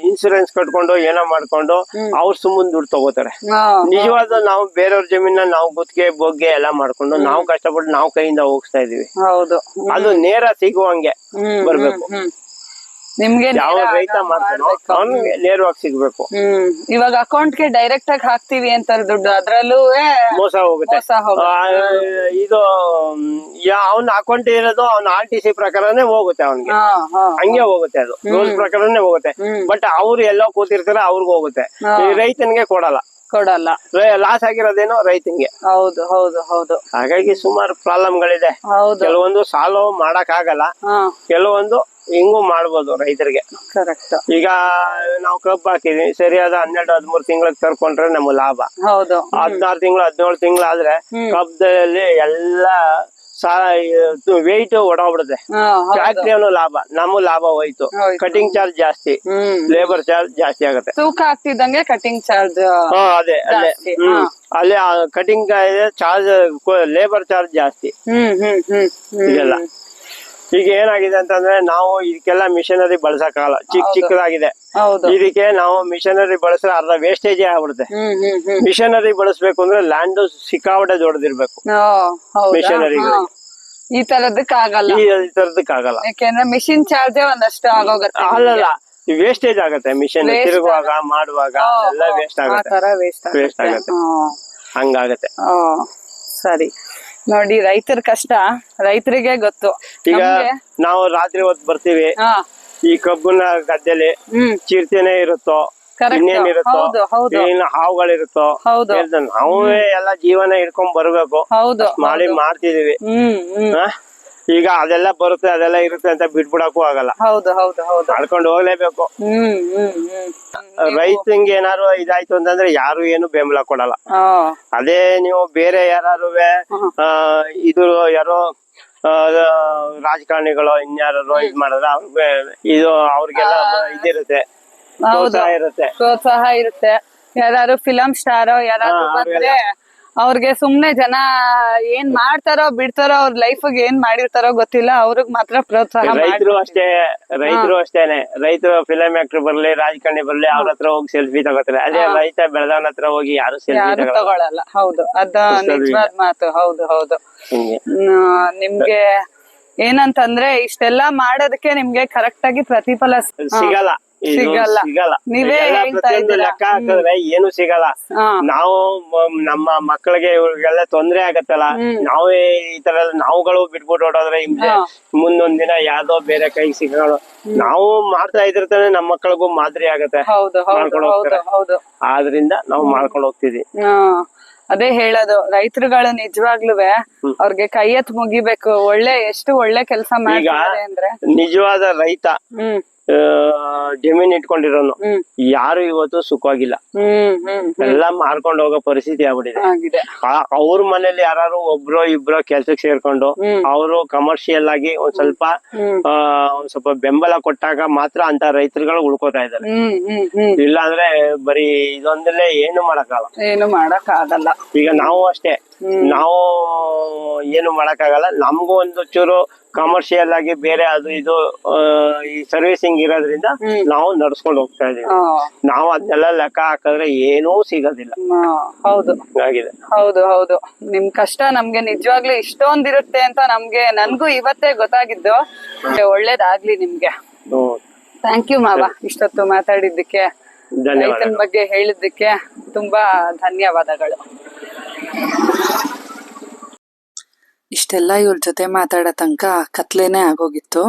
ಇನ್ಸೂರೆನ್ಸ್ ಕಟ್ಕೊಂಡು ಏನೋ ಮಾಡ್ಕೊಂಡು ಅವ್ರ ಸುಮ್ಮನೆ ದುಡ್ಡು ತಗೋತಾರೆ. ನಿಜವಾದ ನಾವು ಬೇರೆಯವ್ರ ಜಮೀನ ನಾವು ಗುತ್ತಿಗೆ ಬೊಗ್ಗೆ ಎಲ್ಲ ಮಾಡ್ಕೊಂಡು ನಾವು ಕಷ್ಟಪಟ್ಟು ನಾವು ಕೈಯಿಂದ ಹೋಗ್ತಾ ಇದೀವಿ. ಹೌದು. ಅದು ನೇರ ಸಿಗುವಂಗೆ ಬರ್ಬೇಕು. ನಿಮ್ಗೆ. ನೇರವಾಗಿ ಸಿಗ್ಬೇಕು. ಇವಾಗ ಅಕೌಂಟ್ಗೆ ಡೈರೆಕ್ಟ್ ಆಗಿ ಹಾಕ್ತಿವಿ ಅಂತಾರೆ ದುಡ್ಡು. ಅದ್ರಲ್ಲೂ ಮೋಸ ಹೋಗುತ್ತೆ. ಇದು ಅವನ ಅಕೌಂಟ್ ಇರೋದು ಅವ್ನ ಆರ್ ಟಿ ಸಿ ಪ್ರಕಾರನೇ ಹೋಗುತ್ತೆ ಅವನ್ಗೆ. ಹಂಗೆ ಹೋಗುತ್ತೆ ಅದು. ರೂಲ್ಸ್ ಪ್ರಕಾರನೇ ಹೋಗುತ್ತೆ. ಬಟ್ ಅವ್ರು ಎಲ್ಲೋ ಕೂತಿರ್ತಾರೆ ಅವ್ರಿಗೆ ಹೋಗುತ್ತೆ. ರೈತನ್ಗೆ ಈ ರೈತನಿಗೆ ಕೊಡಲ್ಲ. ಕೊಡಲ್ಲ. ಲಾಸ್ ಆಗಿರೋದೇನೋ ರೈತನಿಗೆ. ಹೌದು ಹೌದು ಹೌದು. ಹಾಗಾಗಿ ಸುಮಾರು ಪ್ರಾಬ್ಲಮ್ ಗಳಿದೆ ಕೆಲವೊಂದು ಸಾಲ ಮಾಡಕ್ ಆಗಲ್ಲ ಕೆಲವೊಂದು ಹಿಂಗು ಮಾಡ್ಬೋದು ರೈತರಿಗೆ. ಕರೆಕ್ಟ್ ಈಗ ನಾವು ಕಬ್ಬು ಹಾಕಿದ್ವಿ. ಸರಿಯಾದ ಹನ್ನೆರಡು ಹದಿಮೂರು ತಿಂಗಳಿಗೆ ತರ್ಕೊಂಡ್ರೆ ನಮ್ಗೆ ಲಾಭ. ಹೌದು. ಹದಿನಾರು ತಿಂಗಳು ಹದಿನೇಳು ತಿಂಗಳು ಆದ್ರೆ ಕಬ್ಬಲ್ಲಿ ಎಲ್ಲ ವೆಯ್ಟ್ ಹೊಡೋಗ್ಬಿಡುತ್ತೆ ಫ್ಯಾಕ್ಟ್ರಿ ಅನ್ನೋ ಲಾಭ ನಮಗೂ ಲಾಭ ಹೋಯ್ತು. ಕಟಿಂಗ್ ಚಾರ್ಜ್ ಜಾಸ್ತಿ. ಲೇಬರ್ ಚಾರ್ಜ್ ಜಾಸ್ತಿ ಆಗುತ್ತೆ. ತೂಕ ಆಗ್ತಿದ್ದಂಗೆ ಕಟಿಂಗ್ ಚಾರ್ಜ್ ಹಾ ಅದೇ ಅಲ್ಲೇ ಕಟಿಂಗ್ ಚಾರ್ಜ್ ಲೇಬರ್ ಚಾರ್ಜ್ ಜಾಸ್ತಿ. ಹ್ಮ್ ಹ್ಮ್ ಹ್ಮ್ ಹ್ಮ್ ಇದೆಲ್ಲ. ಈಗ ಏನಾಗಿದೆ ಅಂತಂದ್ರೆ ನಾವು ಇದಕ್ಕೆಲ್ಲ ಮಿಷನರಿ ಬಳಸಕ್ಕಾಗಲ್ಲ. ಚಿಕ್ಕ. ಚಿಕ್ಕದಾಗಿದೆ. ಇದಕ್ಕೆ ನಾವು ಮಿಷನರಿ ಬಳಸಿದ್ರೆ ಅರ್ಧ ವೇಸ್ಟೇಜ್ ಆಗ್ಬಿಡುತ್ತೆ. ಮಿಷನರಿ ಬಳಸಬೇಕು ಅಂದ್ರೆ ಲ್ಯಾಂಡ್ ಸಿಕ್ಕಾಪಟ್ಟೆ ದೊಡ್ಡದಿರ್ಬೇಕು. ಮಿಷನರಿಗಳು. ಈ ತರದಕ್ಕಾಗಲ್ಲ ಈ ತರದಕ್ಕಾಗಲ್ಲ. ಯಾಕೆಂದ್ರೆ ಮಿಷಿನ್ ಚಾರ್ಜ್ ಒಂದಷ್ಟು ಆಗೋಗುತ್ತೆ ಅಲ್ಲಲ್ಲ ವೇಸ್ಟೇಜ್ ಆಗುತ್ತೆ. ಮಿಷನ್ ತಿರುಗುವಾಗ ಮಾಡುವಾಗ ಎಲ್ಲ ವೇಸ್ಟ್ ಆಗುತ್ತೆ. ವೇಸ್ಟ್ ಆಗುತ್ತೆ. ಹಂಗಾಗತ್ತೆ. ಸರಿ. ನೋಡಿ ರೈತರ ಕಷ್ಟ ರೈತರಿಗೆ ಗೊತ್ತು. ಈಗ ನಾವು ರಾತ್ರಿ ಹೊತ್ತು ಬರ್ತೀವಿ. ಈ ಕಬ್ಬನ ಗದ್ದೆಲಿ ಚಿರ್ತೆನೆ ಇರುತ್ತೋ. ಇನ್ನೇನಿರುತ್ತೋ ಹಾವುಗಳಿರುತ್ತೋ ನಾವೇ ಎಲ್ಲ ಜೀವನ ಇಟ್ಕೊಂಡ್ ಬರ್ಬೇಕು. ಹೌದು ಮಾಡಿ ಮಾಡ್ತಿದೀವಿ? ಈಗ ಅದೆಲ್ಲ ಬರುತ್ತೆ ಅದೆಲ್ಲ ಇರುತ್ತೆ ಅಂತ ಬಿಟ್ಬಿಡಕ್ಕೂ ಆಗಲ್ಲ. ಹೌದು ಹೌದು ಹೌದು. ಮಾಡ್ಕೊಂಡು ಹೋಗ್ಲೇಬೇಕು. ಹ್ಮ್ ಹ್ಮ್ ಹ್ಮ್. ರೈತಂಗೆ ಏನಾರು ಇದಾಯ್ತು ಅಂತಂದ್ರೆ ಯಾರು ಏನು ಬೆಂಬಲ ಕೊಡಲ್ಲ. ಅದೇ ನೀವು ಬೇರೆ ಯಾರು ಇದು ಯಾರೋ ರಾಜಕಾರಣಿಗಳು ಇನ್ಯಾರೋ ಇದ್ ಮಾಡಿದ್ರೆ ಅವ್ರಿಗೆ ಇದು ಅವ್ರಿಗೆಲ್ಲ ಇದಿರುತ್ತೆ. ಇರುತ್ತೆ. ಪ್ರೋತ್ಸಾಹ ಇರುತ್ತೆ. ಯಾರು ಫಿಲಂ ಸ್ಟಾರ್ ಯಾರು ಬಂದ್ರೆ ಅವ್ರಿಗೆ ಸುಮ್ನೆ ಜನ ಏನ್ ಮಾಡ್ತಾರೋ ಬಿಡ್ತಾರೋ ಅವ್ರ ಲೈಫ್ಗೆ ಏನ್ ಮಾಡಿರ್ತಾರೋ ಗೊತ್ತಿಲ್ಲ ಅವ್ರಿಗೆ ಮಾತ್ರ ಪ್ರೋತ್ಸಾಹ ರೈತರು ಅಷ್ಟೇ ರೈತರು ಅಷ್ಟೇನೆ. ರೈತರು ಫಿಲಂ ಆಕ್ಟರ್ ಬರ್ಲಿ ರಾಜಕಾರಣಿ ಬರ್ಲಿ ಅವ್ರ ಹತ್ರ ಹೋಗಿ ಸೆಲ್ಫಿ ತಗೋತಾರೆ. ಅದೇ ರೈತ ಬೆಳೆದವನ ಹತ್ರ ಹೋಗಿ ಯಾರು ಸೆಲ್ಫಿ ತಗೊಳಲ್ಲ. ಹೌದು. ಅದ ನಿಜವಾದ ಮಾತು. ಹೌದು ಹೌದು. ನಿಮ್ಗೆ ಏನಂತಂದ್ರೆ ಇಷ್ಟೆಲ್ಲಾ ಮಾಡೋದಕ್ಕೆ ನಿಮ್ಗೆ ಕರೆಕ್ಟ್ ಆಗಿ ಪ್ರತಿಫಲ ಸಿಗಲ್ಲ. ಸಿಗಲ್ಲ. ಸಿಗಲ್ಲ. ನೀವೇ ಲೆಕ್ಕ ಹಾಕಿದ್ರೆ ಏನು ಸಿಗಲ್ಲ. ನಾವು ನಮ್ಮ ಮಕ್ಕಳಿಗೆ ಇವ್ರಿಗೆಲ್ಲ ತೊಂದ್ರೆ ಆಗತ್ತಲ್ಲ. ನಾವೇ ಈ ತರ ನಾವುಗಳು ಬಿಟ್ಬಿಟ್ಟು ಹೊಡೋದ್ರೆ. ಮುಂದೊಂದ್ ದಿನ ಯಾವ್ದೋ ಬೇರೆ ಕೈ ಸಿಗೋಣ ನಾವು ಮಾಡ್ತಾ ಇದ್ರತಾನೆ ನಮ್ಮ ಮಕ್ಕಳಿಗೂ ಮಾದರಿ ಆಗತ್ತೆ. ಹೌದು ಮಾಡ್ಕೊಂಡು ಆದ್ರಿಂದ ನಾವು ಮಾಡ್ಕೊಂಡು ಹೋಗ್ತಿದ್ವಿ. ಅದೇ ಹೇಳೋದು. ರೈತರುಗಳು ನಿಜವಾಗ್ಲೂ ಅವ್ರಿಗೆ ಕೈ ಎತ್ ಮುಗಿಬೇಕು. ಒಳ್ಳೆ ಎಷ್ಟು ಒಳ್ಳೆ ಕೆಲಸ ಮಾಡಿ ಅಂದ್ರೆ. ನಿಜವಾದ ರೈತ ಜಮೀನ್ ಇಟ್ಕೊಂಡಿರೋನು. ಯಾರು ಇವತ್ತು ಸುಖವಾಗಿಲ್ಲ. ಎಲ್ಲ ಮಾರ್ಕೊಂಡು ಹೋಗೋ ಪರಿಸ್ಥಿತಿ ಆಗ್ಬಿಟ್ಟಿದೆ. ಅವ್ರ ಮನೇಲಿ ಯಾರು ಒಬ್ರು ಇಬ್ರೋ ಕೆಲ್ಸಕ್ಕೆ ಸೇರ್ಕೊಂಡು. ಅವರು ಕಮರ್ಷಿಯಲ್ ಆಗಿ ಒಂದ್ ಸ್ವಲ್ಪ ಆ, ಒಂದ್ ಸ್ವಲ್ಪ ಬೆಂಬಲ ಕೊಟ್ಟಾಗ ಮಾತ್ರ ಅಂತ ರೈತರುಗಳು ಉಳ್ಕೋತಾ ಇದಾರೆ ಇಲ್ಲ ಅಂದ್ರೆ ಬರೀ ಇದೊಂದಲ್ಲೇ ಏನು ಮಾಡಕ್ಕಾಗಲ್ಲ. ಏನು ಮಾಡಕ್ ಆಗಲ್ಲ ಈಗ ನಾವು ಅಷ್ಟೇ. ನಾವು ಏನು ಮಾಡಕ್ಕಾಗಲ್ಲ. ನಮಗೂ ಒಂದು ಚೂರು ಕಮರ್ಷಿಯಲ್ ಆಗಿ ಬೇರೆ ಅದು ಇದು ಈ ಸರ್ವಿಸಿಂಗ್ ಇರೋದ್ರಿಂದ ನಾವು ನಡ್ಸ್ಕೊಂಡು ಹೋಗ್ತಾ ಇದೀವಿ. ನಾವು ಅದನ್ನೆಲ್ಲ ಲೆಕ್ಕ ಹಾಕಿದ್ರೆ ಏನೂ ಸಿಗೋದಿಲ್ಲ. ಹೌದು. ಆಗಿದೆ ಹೌದು ಹೌದು. ನಿಮ್ ಕಷ್ಟ ನಮ್ಗೆ ನಿಜವಾಗ್ಲೂ ಇಷ್ಟೊಂದಿರುತ್ತೆ ಅಂತ ನಮ್ಗೆ ನನ್ಗೂ ಇವತ್ತೇ ಗೊತ್ತಾಗಿದ್ದು. ಒಳ್ಳೇದಾಗ್ಲಿ ನಿಮ್ಗೆ. ಥ್ಯಾಂಕ್ ಯು ಮಾವ ಇಷ್ಟೊತ್ತು ಮಾತಾಡಿದ್ದಕ್ಕೆ. ರೈತನ ಬಗ್ಗೆ ಹೇಳಿದ್ದಕ್ಕೆ ತುಂಬಾ ಧನ್ಯವಾದಗಳು. ಇಷ್ಟೆಲ್ಲ ಇವ್ರ ಜೊತೆ ಮಾತಾಡೋ ತನಕ ಕತ್ಲೇನೆ ಆಗೋಗಿತ್ತು.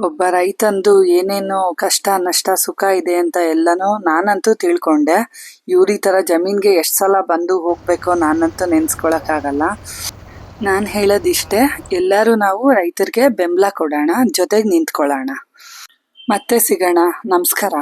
ಒಬ್ಬ ರೈತಂದು ಏನೇನು ಕಷ್ಟ, ನಷ್ಟ, ಸುಖ ಇದೆ ಅಂತ ಎಲ್ಲನೂ ನಾನಂತೂ ತಿಳ್ಕೊಂಡೆ. ಇವ್ರ ಈ ಥರ ಜಮೀನ್ಗೆ ಎಷ್ಟು ಸಲ ಬಂದು ಹೋಗ್ಬೇಕೋ ನಾನಂತೂ ನೆನೆಸ್ಕೊಳಕ್ಕಾಗಲ್ಲ. ನಾನು ಹೇಳೋದಿಷ್ಟೇ, ಎಲ್ಲರೂ ನಾವು ರೈತರಿಗೆ ಬೆಂಬಲ ಕೊಡೋಣ, ಜೊತೆಗೆ ನಿಂತ್ಕೊಳ್ಳೋಣ. ಮತ್ತೆ ಸಿಗೋಣ. ನಮಸ್ಕಾರ.